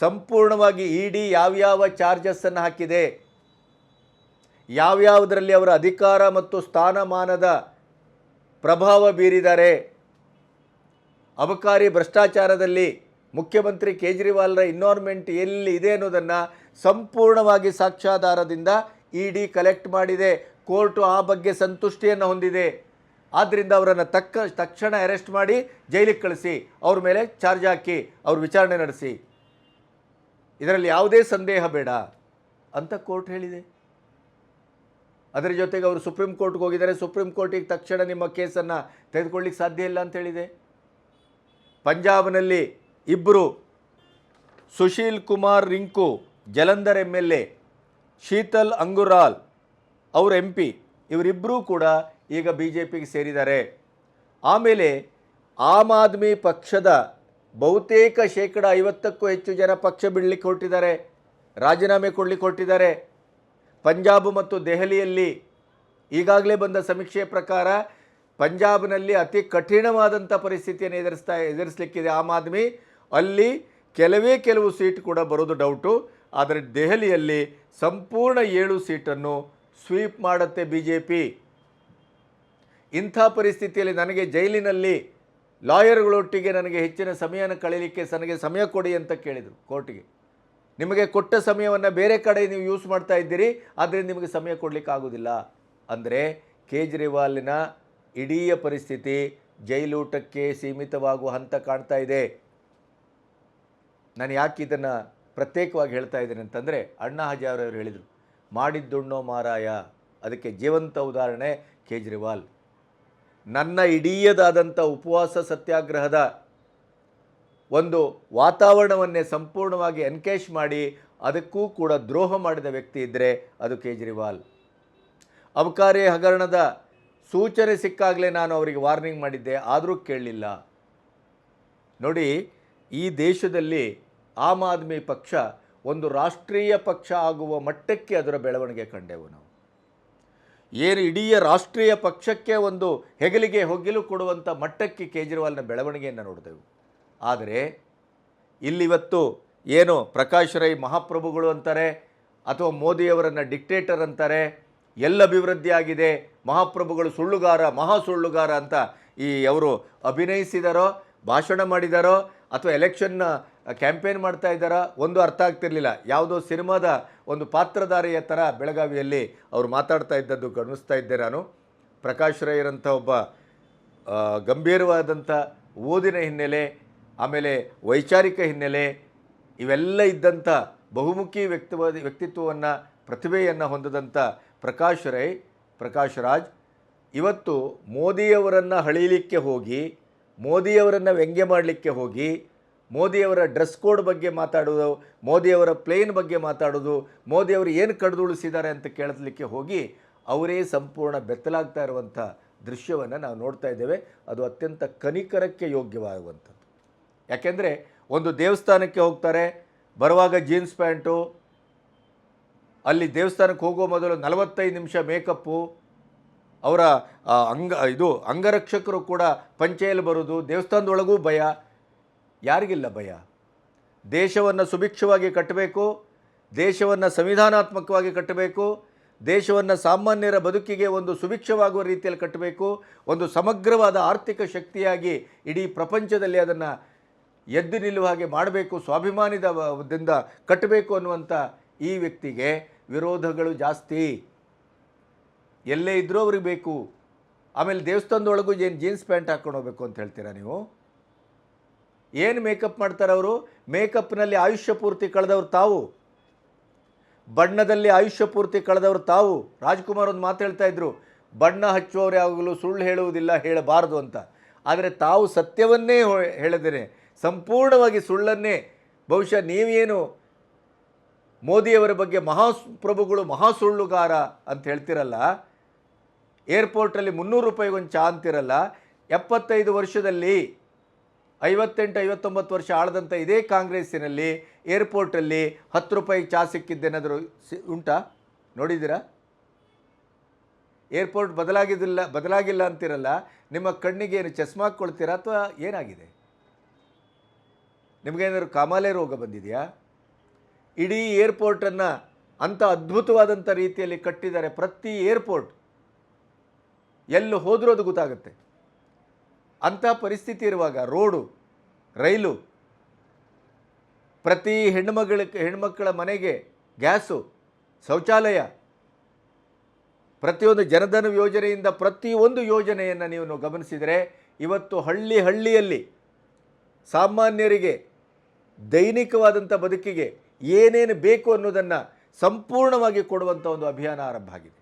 ಸಂಪೂರ್ಣವಾಗಿ ಇ ಡಿ ಯಾವ್ಯಾವ ಚಾರ್ಜಸ್ಸನ್ನು ಹಾಕಿದೆ? ಯಾವ್ಯಾವುದರಲ್ಲಿ ಅವರ ಅಧಿಕಾರ ಮತ್ತು ಸ್ಥಾನಮಾನದ ಪ್ರಭಾವ ಬೀರಿದ್ದಾರೆ? ಅಬಕಾರಿ ಭ್ರಷ್ಟಾಚಾರದಲ್ಲಿ ಮುಖ್ಯಮಂತ್ರಿ ಕೇಜ್ರಿವಾಲ್ರ ಇನ್ವಾಲ್ವ್ಮೆಂಟ್ ಎಲ್ಲಿ ಇದೆ ಅನ್ನೋದನ್ನು ಸಂಪೂರ್ಣವಾಗಿ ಸಾಕ್ಷ್ಯಾಧಾರದಿಂದ ಇ ಡಿ ಕಲೆಕ್ಟ್ ಮಾಡಿದೆ. ಕೋರ್ಟು ಆ ಬಗ್ಗೆ ಸಂತುಷ್ಟಿಯನ್ನು ಹೊಂದಿದೆ. ಆದ್ದರಿಂದ ಅವರನ್ನು ತಕ್ಕ, ತಕ್ಷಣ ಅರೆಸ್ಟ್ ಮಾಡಿ ಜೈಲಿಗೆ ಕಳಿಸಿ. ಅವ್ರ ಮೇಲೆ ಚಾರ್ಜ್ ಹಾಕಿ ಅವ್ರ ವಿಚಾರಣೆ ನಡೆಸಿ. ಇದರಲ್ಲಿ ಯಾವುದೇ ಸಂದೇಹ ಬೇಡ ಅಂತ ಕೋರ್ಟ್ ಹೇಳಿದೆ. ಅದರ ಜೊತೆಗೆ ಅವರು ಸುಪ್ರೀಂ ಕೋರ್ಟ್ಗೆ ಹೋಗಿದ್ದಾರೆ. ಸುಪ್ರೀಂ ಕೋರ್ಟಿಗೆ ತಕ್ಷಣ ನಿಮ್ಮ ಕೇಸನ್ನು ತೆಗೆದುಕೊಳ್ಳಿಕ್ಕೆ ಸಾಧ್ಯ ಇಲ್ಲ ಅಂತ ಹೇಳಿದೆ. ಪಂಜಾಬ್ನಲ್ಲಿ ಇಬ್ಬರು Sushil Kumar Rinku, Jalandhar M L A Sheetal Angural ಅವ್ರ ಎಂ ಪಿ ಇವರಿಬ್ಬರೂ ಕೂಡ ಈಗ ಬಿ ಜೆ ಪಿಗೆ ಸೇರಿದ್ದಾರೆ. ಆಮೇಲೆ ಆಮ್ ಆದ್ಮಿ ಪಕ್ಷದ ಬಹುತೇಕ ಶೇಕಡ ಐವತ್ತಕ್ಕೂ ಹೆಚ್ಚು ಜನ ಪಕ್ಷ ಬಿಡಲಿಕ್ಕೆ ಹೊರಟಿದ್ದಾರೆ, ರಾಜೀನಾಮೆ ಕೊಡಲಿಕ್ಕೆ ಹೊರಟಿದ್ದಾರೆ. ಪಂಜಾಬ್ ಮತ್ತು ದೆಹಲಿಯಲ್ಲಿ ಈಗಾಗಲೇ ಬಂದ ಸಮೀಕ್ಷೆಯ ಪ್ರಕಾರ ಪಂಜಾಬ್ನಲ್ಲಿ ಅತಿ ಕಠಿಣವಾದಂಥ ಪರಿಸ್ಥಿತಿಯನ್ನು ಎದುರಿಸ್ತಾ, ಎದುರಿಸಲಿಕ್ಕಿದೆ ಆಮ್ ಆದ್ಮಿ. ಅಲ್ಲಿ ಕೆಲವೇ ಕೆಲವು ಸೀಟ್ ಕೂಡ ಬರೋದು ಡೌಟು. ಆದರೆ ದೆಹಲಿಯಲ್ಲಿ ಸಂಪೂರ್ಣ ಏಳು ಸೀಟನ್ನು ಸ್ವೀಪ್ ಮಾಡುತ್ತೆ ಬಿ ಜೆ ಪಿ ಇಂಥ ಪರಿಸ್ಥಿತಿಯಲ್ಲಿ ನನಗೆ ಜೈಲಿನಲ್ಲಿ ಲಾಯರ್ಗಳೊಟ್ಟಿಗೆ ನನಗೆ ಹೆಚ್ಚಿನ ಸಮಯನ ಕಳೀಲಿಕ್ಕೆ ನನಗೆ ಸಮಯ ಕೊಡಿ ಅಂತ ಕೇಳಿದರು ಕೋರ್ಟಿಗೆ. ನಿಮಗೆ ಕೊಟ್ಟ ಸಮಯವನ್ನು ಬೇರೆ ಕಡೆ ನೀವು ಯೂಸ್ ಮಾಡ್ತಾ ಇದ್ದೀರಿ ಆದ್ದರಿಂದ ನಿಮಗೆ ಸಮಯ ಕೊಡಲಿಕ್ಕಾಗೋದಿಲ್ಲ ಅಂದರೆ ಕೇಜ್ರಿವಾಲಿನ ಇಡೀ ಪರಿಸ್ಥಿತಿ ಜೈಲೂಟಕ್ಕೆ ಸೀಮಿತವಾಗುವ ಹಂತ ಕಾಣ್ತಾ ಇದೆ. ನಾನು ಯಾಕೆ ಇದನ್ನು ಪ್ರತ್ಯೇಕವಾಗಿ ಹೇಳ್ತಾ ಇದ್ದೇನೆ ಅಂತಂದರೆ ಅಣ್ಣಾ ಹಜಾರವರು ಹೇಳಿದರು, ಮಾಡಿದ್ದುಣ್ಣೋ ಮಾರಾಯ, ಅದಕ್ಕೆ ಜೀವಂತ ಉದಾಹರಣೆ ಕೇಜ್ರಿವಾಲ್. ನನ್ನ ಇಡೀಯದಾದಂಥ ಉಪವಾಸ ಸತ್ಯಾಗ್ರಹದ ಒಂದು ವಾತಾವರಣವನ್ನೇ ಸಂಪೂರ್ಣವಾಗಿ ಎನ್ಕೇಶ್ ಮಾಡಿ, ಅದಕ್ಕೂ ಕೂಡ ದ್ರೋಹ ಮಾಡಿದ ವ್ಯಕ್ತಿ ಇದ್ದರೆ ಅದು ಕೇಜ್ರಿವಾಲ್. ಅಬಕಾರಿ ಹಗರಣದ ಸೂಚನೆ ಸಿಕ್ಕಾಗಲೇ ನಾನು ಅವರಿಗೆ ವಾರ್ನಿಂಗ್ ಮಾಡಿದ್ದೆ, ಆದರೂ ಕೇಳಲಿಲ್ಲ. ನೋಡಿ, ಈ ದೇಶದಲ್ಲಿ ಆಮ್ ಆದ್ಮಿ ಪಕ್ಷ ಒಂದು ರಾಷ್ಟ್ರೀಯ ಪಕ್ಷ ಆಗುವ ಮಟ್ಟಕ್ಕೆ ಅದರ ಬೆಳವಣಿಗೆ ಕಂಡೆವು ನಾವು. ಏನು ಇಡೀ ರಾಷ್ಟ್ರೀಯ ಪಕ್ಷಕ್ಕೆ ಒಂದು ಹೆಗಲಿಗೆ ಹೊಗ್ಗಿಲು ಕೊಡುವಂಥ ಮಟ್ಟಕ್ಕೆ ಕೇಜ್ರಿವಾಲ್ನ ಬೆಳವಣಿಗೆಯನ್ನು ನೋಡಿದೆವು. ಆದರೆ, ಇಲ್ಲಿವತ್ತು ಏನು ಪ್ರಕಾಶ್ ರೈ ಮಹಾಪ್ರಭುಗಳು ಅಂತಾರೆ, ಅಥವಾ ಮೋದಿಯವರನ್ನು ಡಿಕ್ಟೇಟರ್ ಅಂತಾರೆ, ಎಲ್ಲ ಅಭಿವೃದ್ಧಿ ಆಗಿದೆ ಮಹಾಪ್ರಭುಗಳು ಸುಳ್ಳುಗಾರ ಮಹಾ ಸುಳ್ಳುಗಾರ ಅಂತ ಈ ಅವರು ಅಭಿನಯಿಸಿದಾರೋ, ಭಾಷಣ ಮಾಡಿದಾರೋ, ಅಥವಾ ಎಲೆಕ್ಷನ್ನ ಕ್ಯಾಂಪೇನ್ ಮಾಡ್ತಾ ಇದ್ದಾರಾ, ಒಂದು ಅರ್ಥ ಆಗ್ತಿರಲಿಲ್ಲ. ಯಾವುದೋ ಸಿನಿಮಾದ ಒಂದು ಪಾತ್ರಧಾರಿಯ ಥರ ಬೆಳಗಾವಿಯಲ್ಲಿ ಅವರು ಮಾತಾಡ್ತಾ ಇದ್ದದ್ದು ಗಮನಿಸ್ತಾ ಇದ್ದೆ ನಾನು. ಪ್ರಕಾಶ್ ರೈರಂಥ ಒಬ್ಬ ಗಂಭೀರವಾದಂಥ ಓದಿನ ಹಿನ್ನೆಲೆ, ಆಮೇಲೆ ವೈಚಾರಿಕ ಹಿನ್ನೆಲೆ, ಇವೆಲ್ಲ ಇದ್ದಂಥ ಬಹುಮುಖಿ ವ್ಯಕ್ತಿವ ವ್ಯಕ್ತಿತ್ವವನ್ನು, ಪ್ರತಿಭೆಯನ್ನು ಹೊಂದದಂಥ ಪ್ರಕಾಶ್ ರೈ ಪ್ರಕಾಶ್ ರಾಜ್ ಇವತ್ತು ಮೋದಿಯವರನ್ನು ಹಳೀಲಿಕ್ಕೆ ಹೋಗಿ, ಮೋದಿಯವರನ್ನು ವ್ಯಂಗ್ಯ ಮಾಡಲಿಕ್ಕೆ ಹೋಗಿ, ಮೋದಿಯವರ ಡ್ರೆಸ್ ಕೋಡ್ ಬಗ್ಗೆ ಮಾತಾಡೋದು, ಮೋದಿಯವರ ಪ್ಲೇನ್ ಬಗ್ಗೆ ಮಾತಾಡೋದು, ಮೋದಿಯವರು ಏನು ಕಡ್ದುಳಿಸಿದ್ದಾರೆ ಅಂತ ಕೇಳಲಿಕ್ಕೆ ಹೋಗಿ, ಅವರೇ ಸಂಪೂರ್ಣ ಬೆತ್ತಲಾಗ್ತಾ ಇರುವಂಥ ದೃಶ್ಯವನ್ನು ನಾವು ನೋಡ್ತಾ ಇದ್ದೇವೆ. ಅದು ಅತ್ಯಂತ ಕನಿಕರಕ್ಕೆ ಯೋಗ್ಯವಾಗುವಂಥದ್ದು. ಯಾಕೆಂದರೆ, ಒಂದು ದೇವಸ್ಥಾನಕ್ಕೆ ಹೋಗ್ತಾರೆ, ಬರುವಾಗ ಜೀನ್ಸ್ ಪ್ಯಾಂಟು ಅಲ್ಲಿ ದೇವಸ್ಥಾನಕ್ಕೆ ಹೋಗೋ ಮೊದಲು ನಲವತ್ತೈದು ನಿಮಿಷ ಮೇಕಪ್ಪು, ಅವರ ಅಂಗ, ಇದು, ಅಂಗರಕ್ಷಕರು ಕೂಡ ಪಂಚೆಯಲ್ಲಿ ಬರೋದು ದೇವಸ್ಥಾನದೊಳಗೂ ಭಯ. ಯಾರಿಗಿಲ್ಲ ಭಯ? ದೇಶವನ್ನು ಸುಭಿಕ್ಷವಾಗಿ ಕಟ್ಟಬೇಕು, ದೇಶವನ್ನು ಸಂವಿಧಾನಾತ್ಮಕವಾಗಿ ಕಟ್ಟಬೇಕು, ದೇಶವನ್ನು ಸಾಮಾನ್ಯರ ಬದುಕಿಗೆ ಒಂದು ಸುಭಿಕ್ಷವಾಗುವ ರೀತಿಯಲ್ಲಿ ಕಟ್ಟಬೇಕು, ಒಂದು ಸಮಗ್ರವಾದ ಆರ್ಥಿಕ ಶಕ್ತಿಯಾಗಿ ಇಡೀ ಪ್ರಪಂಚದಲ್ಲಿ ಅದನ್ನು ಎದ್ದು ನಿಲ್ಲುವ ಹಾಗೆ ಮಾಡಬೇಕು ಸ್ವಾಭಿಮಾನಿದಿಂದ ಕಟ್ಟಬೇಕು ಅನ್ನುವಂಥ ಈ ವ್ಯಕ್ತಿಗೆ ವಿರೋಧಗಳು ಜಾಸ್ತಿ. ಎಲ್ಲೇ ಇದ್ದರೂ ಅವ್ರಿಗೆ ಬೇಕು. ಆಮೇಲೆ ದೇವಸ್ಥಾನದೊಳಗೂ ಏನು ಜೀನ್ಸ್ ಪ್ಯಾಂಟ್ ಹಾಕ್ಕೊಂಡು ಹೋಗ್ಬೇಕು ಅಂತ ಹೇಳ್ತೀರಾ ನೀವು? ಏನು ಮೇಕಪ್ ಮಾಡ್ತಾರೆ ಅವರು? ಮೇಕಪ್ನಲ್ಲಿ ಆಯುಷ್ಯ ಪೂರ್ತಿ ಕಳೆದವ್ರು ತಾವು. ಬಣ್ಣದಲ್ಲಿ ಆಯುಷ್ಯ ಪೂರ್ತಿ ಕಳೆದವರು ತಾವು. ರಾಜ್ಕುಮಾರ್ ಒಂದು ಮಾತು ಹೇಳ್ತಾ ಇದ್ರು, ಬಣ್ಣ ಹಚ್ಚುವವರು ಯಾವಾಗಲೂ ಸುಳ್ಳು ಹೇಳುವುದಿಲ್ಲ, ಹೇಳಬಾರದು ಅಂತ. ಆದರೆ ತಾವು ಸತ್ಯವನ್ನೇ ಹೇಳಿದರೆ ಸಂಪೂರ್ಣವಾಗಿ ಸುಳ್ಳನ್ನೇ. ಬಹುಶಃ ನೀವೇನು ಮೋದಿಯವರ ಬಗ್ಗೆ ಮಹಾಪ್ರಭುಗಳು ಮಹಾ ಸುಳ್ಳುಗಾರ ಅಂತ ಹೇಳ್ತಿರಲ್ಲ, ಏರ್ಪೋರ್ಟಲ್ಲಿ ಮುನ್ನೂರು ರೂಪಾಯಿಗೊಂದು ಚಾ ಅಂತಿರಲ್ಲ, ಎಪ್ಪತ್ತೈದು ವರ್ಷದಲ್ಲಿ, ಐವತ್ತೆಂಟು, ಐವತ್ತೊಂಬತ್ತು ವರ್ಷ ಆಳದಂಥ ಇದೇ ಕಾಂಗ್ರೆಸ್ಸಿನಲ್ಲಿ, ಏರ್ಪೋರ್ಟಲ್ಲಿ ಹತ್ತು ರೂಪಾಯಿ ಚಾ ಸಿಕ್ಕಿದ್ದೇನಾದರೂ ಸಿ, ಉಂಟಾ? ನೋಡಿದ್ದೀರಾ? ಏರ್ಪೋರ್ಟ್ ಬದಲಾಗಿದ್ದಿಲ್ಲ ಬದಲಾಗಿಲ್ಲ ಅಂತಿರಲ್ಲ, ನಿಮ್ಮ ಕಣ್ಣಿಗೆ ಏನು ಚಸ್ಮಾ ಹಾಕ್ಕೊಳ್ತೀರಾ ಅಥವಾ ಏನಾಗಿದೆ? ನಿಮಗೇನಾದ್ರು ಕಾಮಾಲೆ ರೋಗ ಬಂದಿದೆಯಾ? ಇಡೀ ಏರ್ಪೋರ್ಟನ್ನು ಅಂಥ ಅದ್ಭುತವಾದಂಥ ರೀತಿಯಲ್ಲಿ ಕಟ್ಟಿದ್ದಾರೆ ಪ್ರತಿ ಏರ್ಪೋರ್ಟ್. ಎಲ್ಲಿ ಹೋದರೂ ಅದು ಗೊತ್ತಾಗುತ್ತೆ. ಅಂಥ ಪರಿಸ್ಥಿತಿ ಇರುವಾಗ ರೋಡು, ರೈಲು, ಪ್ರತಿ ಹೆಣ್ಮಗಳ ಹೆಣ್ಮಕ್ಕಳ ಮನೆಗೆ ಗ್ಯಾಸು, ಶೌಚಾಲಯ, ಪ್ರತಿಯೊಂದು ಜನಧನ ಯೋಜನೆಯಿಂದ ಪ್ರತಿಯೊಂದು ಯೋಜನೆಯನ್ನು ನೀವು ಗಮನಿಸಿದರೆ ಇವತ್ತು ಹಳ್ಳಿ ಹಳ್ಳಿಯಲ್ಲಿ ಸಾಮಾನ್ಯರಿಗೆ ದೈನಿಕವಾದಂಥ ಬದುಕಿಗೆ ಏನೇನು ಬೇಕು ಅನ್ನೋದನ್ನು ಸಂಪೂರ್ಣವಾಗಿ ಕೊಡುವಂಥ ಒಂದು ಅಭಿಯಾನ ಆರಂಭ ಆಗಿದೆ.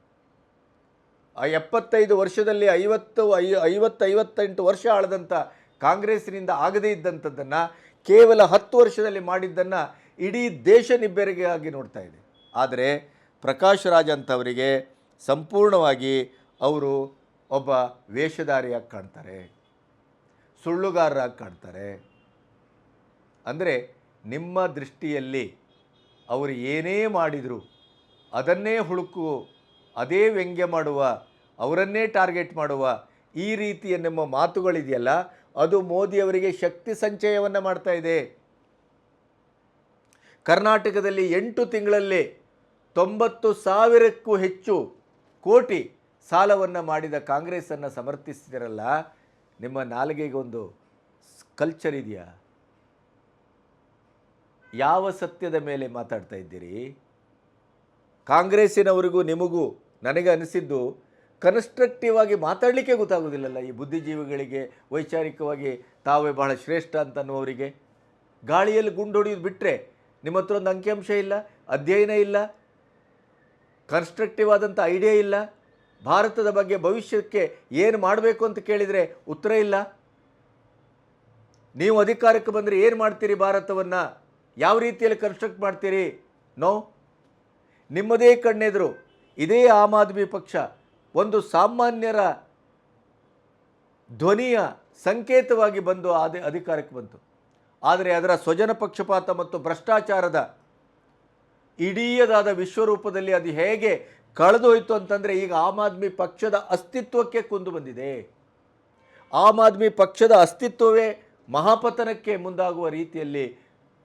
ಆ ಎಪ್ಪತ್ತೈದು ವರ್ಷದಲ್ಲಿ ಐವತ್ತು, ಐ ಐವತ್ತೈವತ್ತೆಂಟು ವರ್ಷ ಆಳದಂಥ ಕಾಂಗ್ರೆಸ್ನಿಂದ ಆಗದೇ ಇದ್ದಂಥದ್ದನ್ನು, ಕೇವಲ ಹತ್ತು ವರ್ಷದಲ್ಲಿ ಮಾಡಿದ್ದನ್ನು ಇಡೀ ದೇಶ ನಿಬ್ಬೆರಗಾಗಿ ನೋಡ್ತಾ ಇದೆ. ಆದರೆ ಪ್ರಕಾಶ್ ರಾಜ್ ಅಂತವರಿಗೆ ಸಂಪೂರ್ಣವಾಗಿ ಅವರು ಒಬ್ಬ ವೇಷಧಾರಿಯಾಗಿ ಕಾಣ್ತಾರೆ, ಸುಳ್ಳುಗಾರರಾಗಿ ಕಾಣ್ತಾರೆ. ಅಂದರೆ ನಿಮ್ಮ ದೃಷ್ಟಿಯಲ್ಲಿ ಅವರು ಏನೇ ಮಾಡಿದರು ಅದನ್ನೇ ಹುಡುಕು ಅದೇ ವ್ಯಂಗ್ಯ ಮಾಡುವ, ಅವರನ್ನೇ ಟಾರ್ಗೆಟ್ ಮಾಡುವ ಈ ರೀತಿಯ ನಿಮ್ಮ ಮಾತುಗಳಿದೆಯಲ್ಲ, ಅದು ಮೋದಿಯವರಿಗೆ ಶಕ್ತಿ ಸಂಚಯವನ್ನು ಮಾಡ್ತಾ ಇದೆ. ಕರ್ನಾಟಕದಲ್ಲಿ ಎಂಟು ತಿಂಗಳಲ್ಲಿ ತೊಂಬತ್ತು ಸಾವಿರಕ್ಕೂ ಹೆಚ್ಚು ಕೋಟಿ ಸಾಲವನ್ನು ಮಾಡಿದ ಕಾಂಗ್ರೆಸ್ಸನ್ನು ಸಮರ್ಥಿಸ್ತಿರಲ್ಲ ನಿಮ್ಮ ನಾಲಿಗೆಗೊಂದು ಕಲ್ಚರ್ ಇದೆಯಾ? ಯಾವ ಸತ್ಯದ ಮೇಲೆ ಮಾತಾಡ್ತಾ ಇದ್ದೀರಿ? ಕಾಂಗ್ರೆಸ್ಸಿನವರಿಗೂ ನಿಮಗೂ ನನಗೆ ಅನಿಸಿದ್ದು ಕನ್ಸ್ಟ್ರಕ್ಟಿವ್ ಆಗಿ ಮಾತಾಡಲಿಕ್ಕೆ ಗೊತ್ತಾಗೋದಿಲ್ಲಲ್ಲ ಈ ಬುದ್ಧಿಜೀವಿಗಳಿಗೆ ವೈಚಾರಿಕವಾಗಿ ತಾವೇ ಬಹಳ ಶ್ರೇಷ್ಠ ಅಂತ ಅನ್ನುವರಿಗೆ ಗಾಳಿಯಲ್ಲಿ ಗುಂಡು ಹೊಡೆಯೋದು ಬಿಟ್ಟರೆ ನಿಮ್ಮ ಹತ್ರ ಒಂದು ಅಂಕಿಅಂಶ ಇಲ್ಲ, ಅಧ್ಯಯನ ಇಲ್ಲ, ಕನ್ಸ್ಟ್ರಕ್ಟಿವ್ ಆದಂಥ ಐಡಿಯಾ ಇಲ್ಲ. ಭಾರತದ ಬಗ್ಗೆ ಭವಿಷ್ಯಕ್ಕೆ ಏನು ಮಾಡಬೇಕು ಅಂತ ಕೇಳಿದರೆ ಉತ್ತರ ಇಲ್ಲ. ನೀವು ಅಧಿಕಾರಕ್ಕೆ ಬಂದರೆ ಏನು ಮಾಡ್ತೀರಿ ಭಾರತವನ್ನು? ಯಾವ ರೀತಿಯಲ್ಲಿ ಕನ್ಸ್ಟ್ರಕ್ಟ್ ಮಾಡ್ತೀರಿ? ನೋ ನಿಮ್ಮದೇ ಕಣ್ಣೆದುರು, ಇದೇ ಆಮ್ ಆದ್ಮಿ ಪಕ್ಷ, ಒಂದು ಸಾಮಾನ್ಯರ ಧ್ವನಿಯ ಸಂಕೇತವಾಗಿ ಬಂದು ಅದೇ ಅಧಿಕಾರಕ್ಕೆ ಬಂತು. ಆದರೆ ಅದರ ಸ್ವಜನ ಪಕ್ಷಪಾತ ಮತ್ತು ಭ್ರಷ್ಟಾಚಾರದ ಇಡೀಯದಾದ ವಿಶ್ವರೂಪದಲ್ಲಿ ಅದು ಹೇಗೆ ಕಳೆದೋಯ್ತು ಅಂತಂದರೆ ಈಗ ಆಮ್ ಆದ್ಮಿ ಪಕ್ಷದ ಅಸ್ತಿತ್ವಕ್ಕೆ ಕುಂದು ಬಂದಿದೆ. ಆಮ್ ಆದ್ಮಿ ಪಕ್ಷದ ಅಸ್ತಿತ್ವವೇ ಮಹಾಪತನಕ್ಕೆ ಮುಂದಾಗುವ ರೀತಿಯಲ್ಲಿ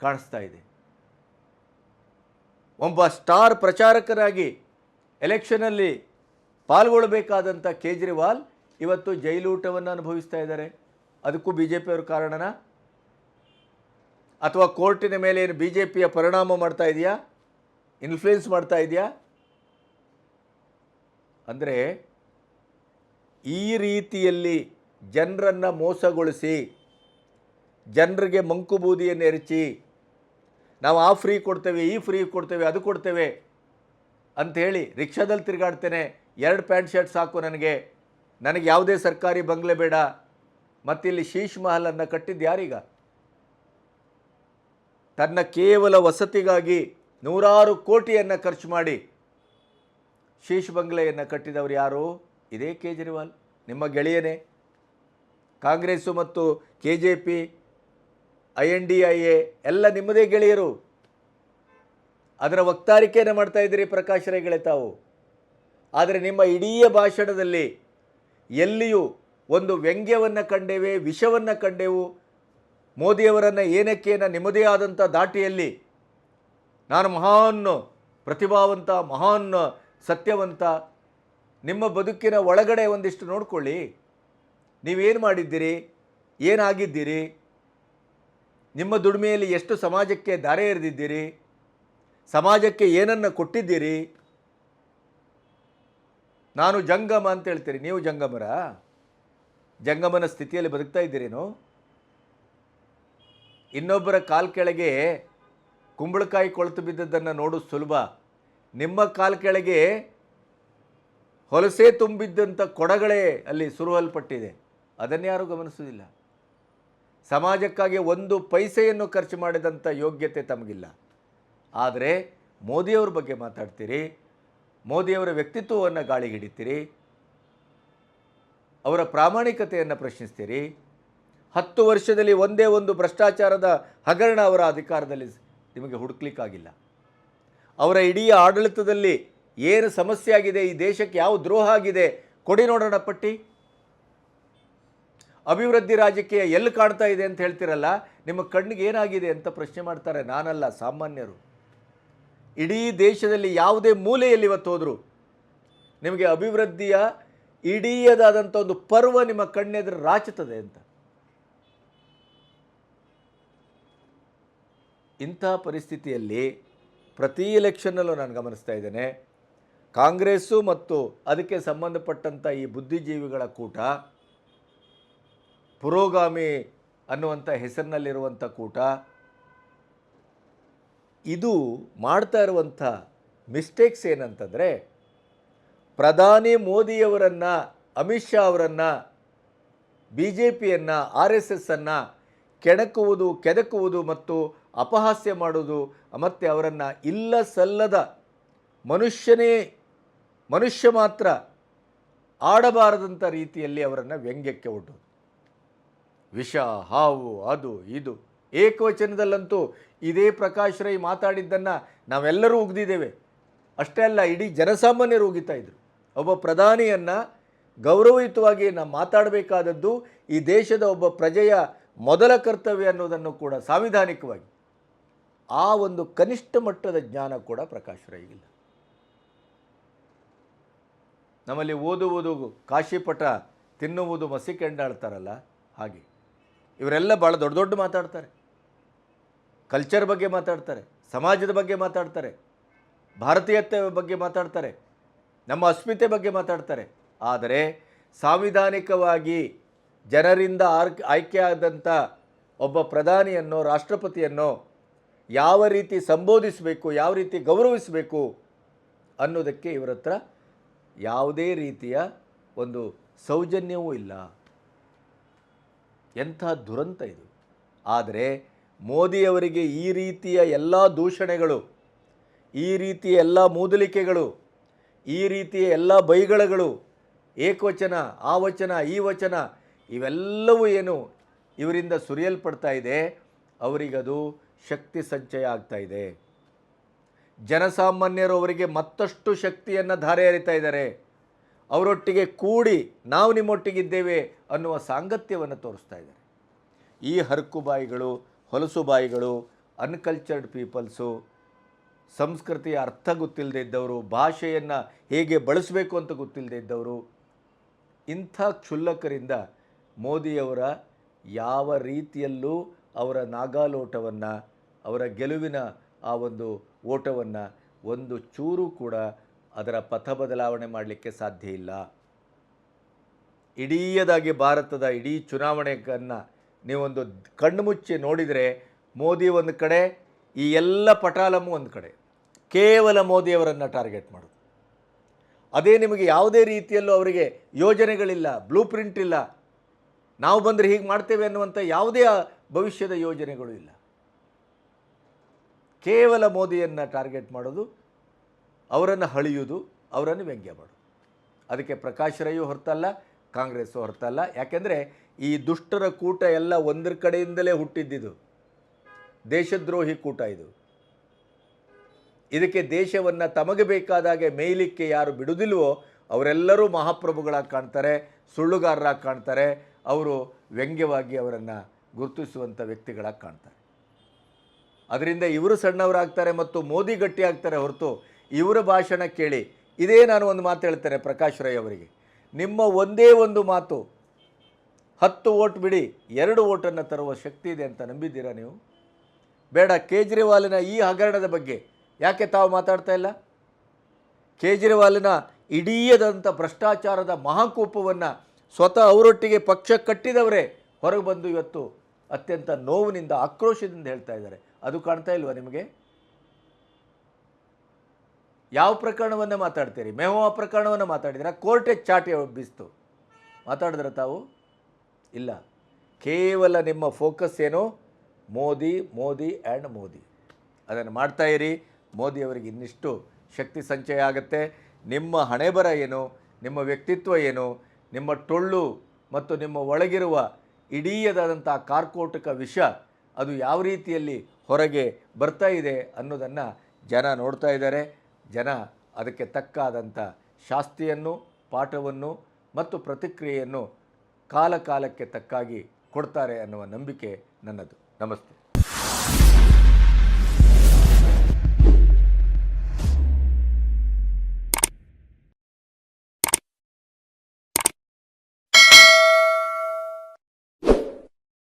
ಕಾಣಿಸ್ತಾ ಇದೆ. ಒಬ್ಬ ಸ್ಟಾರ್ ಪ್ರಚಾರಕರಾಗಿ ಎಲೆಕ್ಷನಲ್ಲಿ ಪಾಲ್ಗೊಳ್ಳಬೇಕಾದಂಥ ಕೇಜ್ರಿವಾಲ್ ಇವತ್ತು ಜೈಲೂಟವನ್ನು ಅನುಭವಿಸ್ತಾ ಇದ್ದಾರೆ. ಅದಕ್ಕೂ ಬಿ ಜೆ ಪಿಯವರು ಕಾರಣನಾ? ಅಥವಾ ಕೋರ್ಟಿನ ಮೇಲೆ ಏನು ಬಿ ಜೆ ಪಿಯ ಪರಿಣಾಮ ಮಾಡ್ತಾ ಇದೆಯಾ? ಇನ್ಫ್ಲೂಯೆನ್ಸ್ ಮಾಡ್ತಾ ಇದೆಯಾ? ಅಂದರೆ ಈ ರೀತಿಯಲ್ಲಿ ಜನರನ್ನು ಮೋಸಗೊಳಿಸಿ, ಜನರಿಗೆ ಮಂಕುಬೂದಿಯನ್ನು ಎರಚಿ ನಾವು ಆ ಫ್ರೀ ಕೊಡ್ತೇವೆ, ಈ ಫ್ರೀ ಕೊಡ್ತೇವೆ, ಅದು ಕೊಡ್ತೇವೆ ಅಂಥೇಳಿ ರಿಕ್ಷಾದಲ್ಲಿ ತಿರುಗಾಡ್ತೇನೆ, ಎರಡು ಪ್ಯಾಂಟ್ ಶರ್ಟ್ ಸಾಕು ನನಗೆ. ನನಗೆ ಯಾವುದೇ ಸರ್ಕಾರಿ ಬಂಗ್ಲೆ ಬೇಡ. ಮತ್ತಿಲ್ಲಿ ಶೀಶ್ ಮಹಲನ್ನು ಕಟ್ಟಿದ್ದು ಯಾರೀಗ? ತನ್ನ ಕೇವಲ ವಸತಿಗಾಗಿ ನೂರಾರು ಕೋಟಿಯನ್ನು ಖರ್ಚು ಮಾಡಿ ಶೀಶ್ ಬಂಗ್ಲೆಯನ್ನು ಕಟ್ಟಿದವರು ಯಾರು? ಇದೇ ಕೇಜ್ರಿವಾಲ್, ನಿಮ್ಮ ಗೆಳೆಯನೇ. ಕಾಂಗ್ರೆಸ್ಸು ಮತ್ತು K J P I N D I A, ಎಲ್ಲ ನಿಮ್ಮದೇ ಗೆಳೆಯರು. ಅದರ ವಕ್ತಾರಿಕೆಯನ್ನು ಮಾಡ್ತಾ ಇದ್ದೀರಿ ಪ್ರಕಾಶ್ ರೈಗಳೇ ತಾವು. ಆದರೆ ನಿಮ್ಮ ಇಡೀ ಭಾಷಣದಲ್ಲಿ ಎಲ್ಲಿಯೂ ಒಂದು ವ್ಯಂಗ್ಯವನ್ನು ಕಂಡೇವೆ, ವಿಷವನ್ನು ಕಂಡೆವು, ಮೋದಿಯವರನ್ನು ಏನಕ್ಕೇನ ನಿಮ್ಮದೇ ಆದಂಥ ದಾಟಿಯಲ್ಲಿ ನಾನು ಮಹಾನ್ ಪ್ರತಿಭಾವಂತ, ಮಹಾನ್ ಸತ್ಯವಂತ, ನಿಮ್ಮ ಬದುಕಿನ ಒಳಗಡೆ ಒಂದಿಷ್ಟು ನೋಡಿಕೊಳ್ಳಿ. ನೀವೇನು ಮಾಡಿದ್ದೀರಿ? ಏನಾಗಿದ್ದೀರಿ? ನಿಮ್ಮ ದುಡಿಮೆಯಲ್ಲಿ ಎಷ್ಟು ಸಮಾಜಕ್ಕೆ ದಾರೆ ಎರೆದಿದ್ದೀರಿ? ಸಮಾಜಕ್ಕೆ ಏನನ್ನು ಕೊಟ್ಟಿದ್ದೀರಿ? ನಾನು ಜಂಗಮ ಅಂತ ಹೇಳ್ತೀರಿ. ನೀವು ಜಂಗಮರ? ಜಂಗಮನ ಸ್ಥಿತಿಯಲ್ಲಿ ಬದುಕ್ತಾ ಇದ್ದೀರೇನು? ಇನ್ನೊಬ್ಬರ ಕಾಲ್ ಕೆಳಗೆ ಕುಂಬಳಕಾಯಿ ಕೊಳತು ಬಿದ್ದದ್ದನ್ನು ನೋಡೋದು ಸುಲಭ. ನಿಮ್ಮ ಕಾಲ್ ಕೆಳಗೆ ಹೊಲಸೆ ತುಂಬಿದ್ದಂಥ ಕೊಡಗಳೇ ಅಲ್ಲಿ ಸುರುವಲ್ಪಟ್ಟಿದೆ ಅದನ್ನು ಯಾರೂ ಗಮನಿಸುವುದಿಲ್ಲ. ಸಮಾಜಕ್ಕಾಗಿ ಒಂದು ಪೈಸೆಯನ್ನು ಖರ್ಚು ಮಾಡಿದಂಥ ಯೋಗ್ಯತೆ ತಮಗಿಲ್ಲ. ಆದರೆ ಮೋದಿಯವ್ರ ಬಗ್ಗೆ ಮಾತಾಡ್ತೀರಿ, ಮೋದಿಯವರ ವ್ಯಕ್ತಿತ್ವವನ್ನು ಗಾಳಿಗಿಡಿತೀರಿ ಅವರ ಪ್ರಾಮಾಣಿಕತೆಯನ್ನು ಪ್ರಶ್ನಿಸ್ತೀರಿ. ಹತ್ತು ವರ್ಷದಲ್ಲಿ ಒಂದೇ ಒಂದು ಭ್ರಷ್ಟಾಚಾರದ ಹಗರಣ ಅವರ ಅಧಿಕಾರದಲ್ಲಿ ನಿಮಗೆ ಹುಡುಕ್ಲಿಕ್ಕಾಗಿಲ್ಲ. ಅವರ ಇಡೀ ಆಡಳಿತದಲ್ಲಿ ಏನು ಸಮಸ್ಯೆ ಆಗಿದೆ ಈ ದೇಶಕ್ಕೆ ಯಾವ ದ್ರೋಹ ಆಗಿದೆ, ಕೊಡಿ ನೋಡೋಣ ಪಟ್ಟಿ. ಅಭಿವೃದ್ಧಿ ರಾಜಕೀಯ ಎಲ್ಲಿ ಕಾಣ್ತಾ ಇದೆ ಅಂತ ಹೇಳ್ತಿರಲ್ಲ, ನಿಮ್ಮ ಕಣ್ಣಿಗೆ ಏನಾಗಿದೆ ಅಂತ ಪ್ರಶ್ನೆ ಮಾಡ್ತಾರೆ ನಾನಲ್ಲ, ಸಾಮಾನ್ಯರು. ಇಡೀ ದೇಶದಲ್ಲಿ ಯಾವುದೇ ಮೂಲೆಯಲ್ಲಿ ಇವತ್ತು ಹೋದರೂ, ನಿಮಗೆ ಅಭಿವೃದ್ಧಿಯ ಇಡೀಯದಾದಂಥ ಒಂದು ಪರ್ವ ನಿಮ್ಮ ಕಣ್ಣೆದುರು ರಾಚುತ್ತದೆ ಅಂತ. ಇಂಥ ಪರಿಸ್ಥಿತಿಯಲ್ಲಿ ಪ್ರತಿ ಎಲೆಕ್ಷನ್ನಲ್ಲೂ ನಾನು ಗಮನಿಸ್ತಾ ಇದ್ದೇನೆ, ಕಾಂಗ್ರೆಸ್ಸು ಮತ್ತು ಅದಕ್ಕೆ ಸಂಬಂಧಪಟ್ಟಂಥ ಈ ಬುದ್ಧಿಜೀವಿಗಳ ಕೂಟ ಪುರೋಗಾಮಿ ಅನ್ನುವಂಥ ಹೆಸರಿನಲ್ಲಿರುವಂಥ ಕೂಟ, ಇದು ಮಾಡ್ತಾ ಇರುವಂಥ ಮಿಸ್ಟೇಕ್ಸ್ ಏನಂತಂದರೆ, ಪ್ರಧಾನಿ ಮೋದಿಯವರನ್ನು, ಅಮಿತ್ ಶಾ ಅವರನ್ನು ಬಿ ಜೆ ಪಿಯನ್ನು ಆರ್ ಎಸ್ ಎಸ್ಸನ್ನು ಕೆಣಕುವುದು, ಕೆದಕುವುದು ಮತ್ತು ಅಪಹಾಸ್ಯ ಮಾಡುವುದು ಮತ್ತು ಅವರನ್ನು ಇಲ್ಲ ಸಲ್ಲದ ಮನುಷ್ಯನೇ, ಮನುಷ್ಯ ಮಾತ್ರ ಆಡಬಾರದಂಥ ರೀತಿಯಲ್ಲಿ ಅವರನ್ನು ವ್ಯಂಗ್ಯಕ್ಕೆ ಒಡ್ಡೋದು. ವಿಷ, ಹಾವು, ಅದು, ಇದು ಏಕವಚನದಲ್ಲಂತೂ ಇದೇ ಪ್ರಕಾಶ್ ರೈ ಮಾತಾಡಿದ್ದನ್ನು ನಾವೆಲ್ಲರೂ ಉಗ್ದಿದ್ದೇವೆ. ಅಷ್ಟೇ ಅಲ್ಲ, ಇಡೀ ಜನಸಾಮಾನ್ಯರು ಉಗಿತಾ ಇದ್ರು. ಒಬ್ಬ ಪ್ರಧಾನಿಯನ್ನು ಗೌರವಯುತವಾಗಿ ನಾವು ಮಾತಾಡಬೇಕಾದದ್ದು ಈ ದೇಶದ ಒಬ್ಬ ಪ್ರಜೆಯ ಮೊದಲ ಕರ್ತವ್ಯ ಅನ್ನೋದನ್ನು ಕೂಡ ಸಾಂವಿಧಾನಿಕವಾಗಿ. ಆ ಒಂದು ಕನಿಷ್ಠ ಮಟ್ಟದ ಜ್ಞಾನ ಕೂಡ ಪ್ರಕಾಶ್ ರೈಗಿಲ್ಲ ನಮ್ಮಲ್ಲಿ ಓದುವುದು, ಕಾಶಿಪಟ ತಿನ್ನುವುದು ಮಸಿಕೆಂಡಾಳ್ತಾರಲ್ಲ ಹಾಗೆ. ಇವರೆಲ್ಲ ಭಾಳ ದೊಡ್ಡ ದೊಡ್ಡ ಮಾತಾಡ್ತಾರೆ. ಕಲ್ಚರ್ ಬಗ್ಗೆ ಮಾತಾಡ್ತಾರೆ, ಸಮಾಜದ ಬಗ್ಗೆ ಮಾತಾಡ್ತಾರೆ, ಭಾರತೀಯತೆ ಬಗ್ಗೆ ಮಾತಾಡ್ತಾರೆ, ನಮ್ಮ ಅಸ್ಮಿತೆ ಬಗ್ಗೆ ಮಾತಾಡ್ತಾರೆ. ಆದರೆ ಸಾಂವಿಧಾನಿಕವಾಗಿ ಜನರಿಂದ ಆರ್, ಆಯ್ಕೆಯಾದಂಥ ಒಬ್ಬ ಪ್ರಧಾನಿಯನ್ನು, ರಾಷ್ಟ್ರಪತಿಯನ್ನು ಯಾವ ರೀತಿ ಸಂಬೋಧಿಸಬೇಕು, ಯಾವ ರೀತಿ ಗೌರವಿಸಬೇಕು ಅನ್ನೋದಕ್ಕೆ ಇವರ ಹತ್ರ ಯಾವುದೇ ರೀತಿಯ ಒಂದು ಸೌಜನ್ಯವೂ ಇಲ್ಲ. ಎಂಥ ದುರಂತ ಇದು. ಆದರೆ ಮೋದಿಯವರಿಗೆ ಈ ರೀತಿಯ ಎಲ್ಲ ದೂಷಣೆಗಳು, ಈ ರೀತಿಯ ಎಲ್ಲ ಮೂದಲಿಕೆಗಳು, ಈ ರೀತಿಯ ಎಲ್ಲ ಬೈಗಳಗಳು, ಏಕವಚನ ಆ ವಚನ ಈ ವಚನ ಇವೆಲ್ಲವೂ ಏನು ಇವರಿಂದ ಸುರಿಯಲ್ಪಡ್ತಾ ಇದೆ, ಅವರಿಗದು ಶಕ್ತಿ ಸಂಚಯ ಆಗ್ತಾ ಇದೆ. ಜನಸಾಮಾನ್ಯರು ಅವರಿಗೆ ಮತ್ತಷ್ಟು ಶಕ್ತಿಯನ್ನು ಧಾರೆ ಎರಿತಾ ಇದ್ದಾರೆ. ಅವರೊಟ್ಟಿಗೆ ಕೂಡಿ ನಾವು ನಿಮ್ಮೊಟ್ಟಿಗಿದ್ದೇವೆ. ಅನ್ನುವ ಸಾಂಗತ್ಯವನ್ನು ತೋರಿಸ್ತಾ ಇದ್ದಾರೆ. ಈ ಹರಕುಬಾಯಿಗಳು, ಹೊಲಸುಬಾಯಿಗಳು ಅನ್ಕಲ್ಚರ್ಡ್ ಪೀಪಲ್ಸು ಸಂಸ್ಕೃತಿಯ ಅರ್ಥ ಗೊತ್ತಿಲ್ಲದೆ ಇದ್ದವರು, ಭಾಷೆಯನ್ನು ಹೇಗೆ ಬಳಸಬೇಕು ಅಂತ ಗೊತ್ತಿಲ್ಲದೆ ಇದ್ದವರು, ಇಂಥ ಕ್ಷುಲ್ಲಕರಿಂದ ಮೋದಿಯವರ ಯಾವ ರೀತಿಯಲ್ಲೂ ಅವರ ನಾಗಾಲೋಟವನ್ನು, ಅವರ ಗೆಲುವಿನ ಆ ಒಂದು ಓಟವನ್ನು ಒಂದು ಚೂರು ಕೂಡ ಅದರ ಪಥ ಬದಲಾವಣೆ ಮಾಡಲಿಕ್ಕೆ ಸಾಧ್ಯ ಇಲ್ಲ. ಇಡೀಯದಾಗಿ ಭಾರತದ ಇಡೀ ಚುನಾವಣೆಯನ್ನು ನೀವೊಂದು ಕಣ್ಣು ಮುಚ್ಚಿ ನೋಡಿದರೆ ಮೋದಿ ಒಂದು ಕಡೆ, ಈ ಎಲ್ಲ ಪಟಾಲಮ್ಮು ಒಂದು ಕಡೆ. ಕೇವಲ ಮೋದಿಯವರನ್ನು ಟಾರ್ಗೆಟ್ ಮಾಡೋದು. ಅದೇ ನಿಮಗೆ ಯಾವುದೇ ರೀತಿಯಲ್ಲೂ ಅವರಿಗೆ ಯೋಜನೆಗಳಿಲ್ಲ, ಬ್ಲೂ ಪ್ರಿಂಟ್ ಇಲ್ಲ. ನಾವು ಬಂದರೆ ಹೀಗೆ ಮಾಡ್ತೇವೆ ಅನ್ನುವಂಥ ಯಾವುದೇ ಭವಿಷ್ಯದ ಯೋಜನೆಗಳು ಇಲ್ಲ. ಕೇವಲ ಮೋದಿಯನ್ನು ಟಾರ್ಗೆಟ್ ಮಾಡೋದು, ಅವರನ್ನು ಹಳಿಯುವುದು ಅವರನ್ನು ವ್ಯಂಗ್ಯ ಮಾಡೋದು. ಅದಕ್ಕೆ ಪ್ರಕಾಶ್ ರೈಯು ಹೊರತಲ್ಲ. ಕಾಂಗ್ರೆಸ್ಸು ಹೊರತಲ್ಲ. ಯಾಕೆಂದರೆ ಈ ದುಷ್ಟರ ಕೂಟ ಎಲ್ಲ ಒಂದರ ಕಡೆಯಿಂದಲೇ ಹುಟ್ಟಿದ್ದಿದ್ದು ದೇಶದ್ರೋಹಿ ಕೂಟ ಇದು. ಇದಕ್ಕೆ ದೇಶವನ್ನು ತಮಗೆ ಬೇಕಾದಾಗೆ ಮೇಯ್ಲಿಕ್ಕೆ ಯಾರು ಬಿಡುವುದಿಲ್ವೋ ಅವರೆಲ್ಲರೂ ಮಹಾಪ್ರಭುಗಳಾಗಿ ಕಾಣ್ತಾರೆ, ಸುಳ್ಳುಗಾರರಾಗಿ ಕಾಣ್ತಾರೆ, ಅವರು ವ್ಯಂಗ್ಯವಾಗಿ ಅವರನ್ನು ಗುರುತಿಸುವಂಥ ವ್ಯಕ್ತಿಗಳಾಗಿ ಕಾಣ್ತಾರೆ. ಅದರಿಂದ ಇವರು ಸಣ್ಣವರಾಗ್ತಾರೆ ಮತ್ತು ಮೋದಿ ಗಟ್ಟಿಯಾಗ್ತಾರೆ ಹೊರತು ಇವರ ಭಾಷಣ ಕೇಳಿ. ಇದೇ ನಾನು ಒಂದು ಮಾತು ಹೇಳ್ತೇನೆ ಪ್ರಕಾಶ್ ರೈ ಅವರಿಗೆ. ನಿಮ್ಮ ಒಂದೇ ಒಂದು ಮಾತು, ಹತ್ತು ಓಟ್ ಬಿಡಿ, ಎರಡು ಓಟನ್ನು ತರುವ ಶಕ್ತಿ ಇದೆ ಅಂತ ನಂಬಿದ್ದೀರಾ ನೀವು? ಬೇಡ, ಕೇಜ್ರಿವಾಲಿನ ಈ ಹಗರಣದ ಬಗ್ಗೆ ಯಾಕೆ ತಾವು ಮಾತಾಡ್ತಾ ಇಲ್ಲ? ಕೇಜ್ರಿವಾಲಿನ ಇಡೀಯದಂಥ ಭ್ರಷ್ಟಾಚಾರದ ಮಹಾಕೋಪವನ್ನು ಸ್ವತಃ ಅವರೊಟ್ಟಿಗೆ ಪಕ್ಷ ಕಟ್ಟಿದವರೇ ಹೊರಗೆ ಬಂದು ಇವತ್ತು ಅತ್ಯಂತ ನೋವಿನಿಂದ ಆಕ್ರೋಶದಿಂದ ಹೇಳ್ತಾ ಇದ್ದಾರೆ. ಅದು ಕಾಣ್ತಾ ಇಲ್ವಾ ನಿಮಗೆ? ಯಾವ ಪ್ರಕರಣವನ್ನು ಮಾತಾಡ್ತೀರಿ? ಮೆಹುವಾ ಪ್ರಕರಣವನ್ನು ಮಾತಾಡಿದ್ರೆ ಕೋರ್ಟೆ ಚಾಟಿ ಒಬ್ಬಿಸ್ತು ಮಾತಾಡಿದ್ರ ತಾವು? ಇಲ್ಲ. ಕೇವಲ ನಿಮ್ಮ ಫೋಕಸ್ ಏನು? ಮೋದಿ ಮೋದಿ ಆ್ಯಂಡ್ ಮೋದಿ. ಅದನ್ನು ಮಾಡ್ತಾ ಇರಿ. ಮೋದಿಯವರಿಗೆ ಇನ್ನಿಷ್ಟು ಶಕ್ತಿ ಸಂಚಯ ಆಗುತ್ತೆ. ನಿಮ್ಮ ಹಣೆಬರ ಏನು? ನಿಮ್ಮ ವ್ಯಕ್ತಿತ್ವ ಏನು? ನಿಮ್ಮ ಟೊಳ್ಳು ಮತ್ತು ನಿಮ್ಮ ಒಳಗಿರುವ ಇಡೀಯದಾದಂಥ ಕಾರ್ಕೋಟಕ ವಿಷ ಅದು ಯಾವ ರೀತಿಯಲ್ಲಿ ಹೊರಗೆ ಬರ್ತಾ ಇದೆ ಅನ್ನೋದನ್ನು ಜನ ನೋಡ್ತಾ ಇದ್ದಾರೆ. ಜನ ಅದಕ್ಕೆ ತಕ್ಕಾದಂಥ ಶಾಸ್ತಿಯನ್ನು ಪಾಠವನ್ನು ಮತ್ತು ಪ್ರತಿಕ್ರಿಯೆಯನ್ನು ಕಾಲಕಾಲಕ್ಕೆ ತಕ್ಕಾಗಿ ಕೊಡ್ತಾರೆ ಅನ್ನುವ ನಂಬಿಕೆ ನನ್ನದು. ನಮಸ್ತೆ.